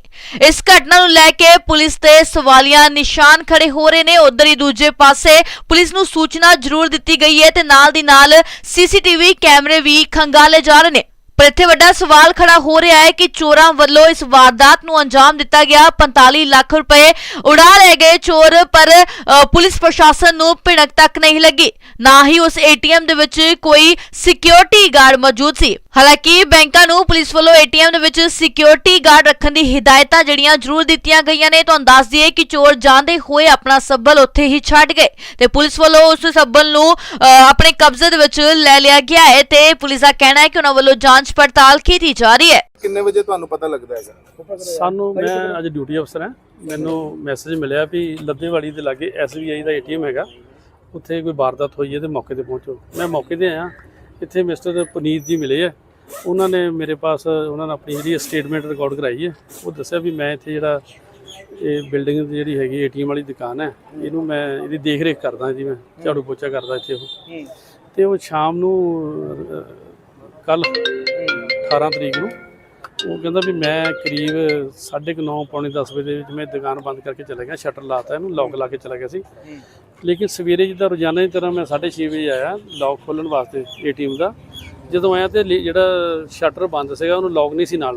ਇਸ ਘਟਨਾ ਨੂੰ ਲੈ ਕੇ ਪੁਲਿਸ ਤੇ ਸਵਾਲੀਆਂ ਨਿਸ਼ਾਨ ਖੜੇ ਹੋ ਰਹੇ ਨੇ। ਉਧਰ ਹੀ ਦੂਜੇ ਪਾਸੇ ਪੁਲਿਸ ਨੂੰ ਸੂਚਨਾ ਜ਼ਰੂਰ ਦਿੱਤੀ ਗਈ ਹੈ ਤੇ ਨਾਲ ਦੀ ਨਾਲ ਸੀਸੀਟੀਵੀ ਕੈਮਰੇ ਵੀ ਖੰਗਾਲੇ ਜਾ ਰਹੇ ਨੇ। ਪਰ ਇੱਥੇ ਵੱਡਾ ਸਵਾਲ ਖੜਾ ਹੋ ਰਿਹਾ ਹੈ ਕਿ ਚੋਰਾਂ ਵੱਲੋਂ ਇਸ ਵਾਰਦਾਤ ਨੂੰ ਅੰਜਾਮ ਦਿੱਤਾ ਗਿਆ। 45 ਲੱਖ ਰੁਪਏ ਉਡਾ ਲੈ ਗਏ ਚੋਰ, ਪਰ ਪੁਲਿਸ ਪ੍ਰਸ਼ਾਸਨ ਨੂੰ ਭਿਣਕ ਤੱਕ ਨਹੀਂ ਲੱਗੀ। ਨਾ ਹੀ ਉਸ ਏਟੀਐਮ ਦੇ ਵਿੱਚ ਕੋਈ ਸਿਕਿਉਰਿਟੀ ਗਾਰਡ ਮੌਜੂਦ ਸੀ। ਹਾਲਾਂਕਿ ਬੈਂਕਾਂ ਨੂੰ ਪੁਲਿਸ ਵੱਲੋਂ ਏਟੀਐਮ ਦੇ ਵਿੱਚ ਸਿਕਿਉਰਿਟੀ ਗਾਰਡ ਰੱਖਣ ਦੀ ਹਦਾਇਤਾਂ ਜਿਹੜੀਆਂ ਜ਼ਰੂਰ ਦਿੱਤੀਆਂ ਗਈਆਂ ਨੇ ਤੁਹਾਨੂੰ ਦੱਸ ਦਈਏ ਕਿ ਚੋਰ ਜਾਂਦੇ ਹੋਏ ਆਪਣਾ ਸੱਬਲ ਉੱਥੇ ਹੀ ਛੱਡ ਗਏ ਤੇ ਪੁਲਿਸ ਵੱਲੋਂ ਉਸ ਸੱਬਲ ਨੂੰ ਆਪਣੇ ਕਬਜ਼ੇ ਦੇ ਵਿੱਚ ਲੈ ਲਿਆ ਗਿਆ ਹੈ ਤੇ ਪੁਲਿਸ ਦਾ ਕਹਿਣਾ ਹੈ ਕਿ ਉਹਨਾਂ ਵੱਲੋਂ ਜਾਂਚ ਪੜਤਾਲ ਕੀਤੀ ਜਾ ਰਹੀ ਹੈ। ਕਿੰਨੇ ਵਜੇ ਤੁਹਾਨੂੰ ਪਤਾ ਲੱਗਦਾ ਹੈਗਾ? ਸਾਨੂੰ ਮੈਂ ਅੱਜ ਡਿਊਟੀ ਅਫਸਰ ਹਾਂ। ਮੈਨੂੰ ਮੈਸੇਜ ਮਿਲਿਆ ਵੀ ਲੱਦੇਵਾਲੀ ਦੇ ਲਾਗੇ SBI ਦਾ ਏਟੀਐਮ ਹੈਗਾ। ਉੱਥੇ ਕੋਈ ਵਾਰਦਾਤ ਹੋਈ ਹੈ ਤੇ ਮੌਕੇ ਤੇ ਪਹੁੰਚੋ। ਮੈਂ ਮੌਕੇ ਤੇ ਆਇਆ। ਇੱਥੇ ਮਿਸਟਰ ਪੁਨੀਤ ਜੀ ਮਿਲੇ ਆ। ਉਹਨਾਂ ਨੇ ਮੇਰੇ ਪਾਸ ਉਹਨਾਂ ਨੇ ਆਪਣੀ ਜਿਹੜੀ ਸਟੇਟਮੈਂਟ ਰਿਕਾਰਡ ਕਰਾਈ ਹੈ ਉਹ ਦੱਸਿਆ ਵੀ ਮੈਂ ਇੱਥੇ ਜਿਹੜਾ ਇਹ ਬਿਲਡਿੰਗ ਦੀ ਜਿਹੜੀ ਹੈਗੀ ਏਟੀਐਮ ਵਾਲੀ ਦੁਕਾਨ ਹੈ ਇਹਨੂੰ ਮੈਂ ਇਹਦੀ ਦੇਖ ਰੇਖ ਕਰਦਾ ਜੀ ਮੈਂ ਝਾੜੂ ਪੋਚਾ ਕਰਦਾ ਇੱਥੇ ਉਹ। ਤੇ ਉਹ ਸ਼ਾਮ ਨੂੰ ਕੱਲ 18 ਤਰੀਕ ਨੂੰ ਉਹ ਕਹਿੰਦਾ ਵੀ ਮੈਂ ਕਰੀਬ 9:30 ਪੌਣੇ 10 ਵਜੇ ਦੇ ਵਿੱਚ ਮੈਂ ਦੁਕਾਨ ਬੰਦ ਕਰਕੇ ਚਲਾ ਗਿਆ ਸ਼ਟਰ ਲਾਤਾ ਇਹਨੂੰ ਲੌਕ ਲਾ ਕੇ ਚਲਾ ਗਿਆ ਸੀ। ਲੇਕਿਨ ਸਵੇਰੇ ਜਿੱਦਾਂ ਰੋਜ਼ਾਨਾ ਦੀ ਤਰ੍ਹਾਂ ਮੈਂ 6:30 ਵਜੇ ਆਇਆ ਲੌਕ ਖੋਲਣ ਵਾਸਤੇ ਏਟੀਐਮ ਦਾ। ਜਦੋਂ ਆਇਆ ਤੇ ਲੇ- ਜਿਹੜਾ ਸ਼ਟਰ ਬੰਦ ਸੀਗਾ, ਉਹਨੂੰ ਲੌਕ ਨਹੀਂ ਸੀ ਨਾਲ।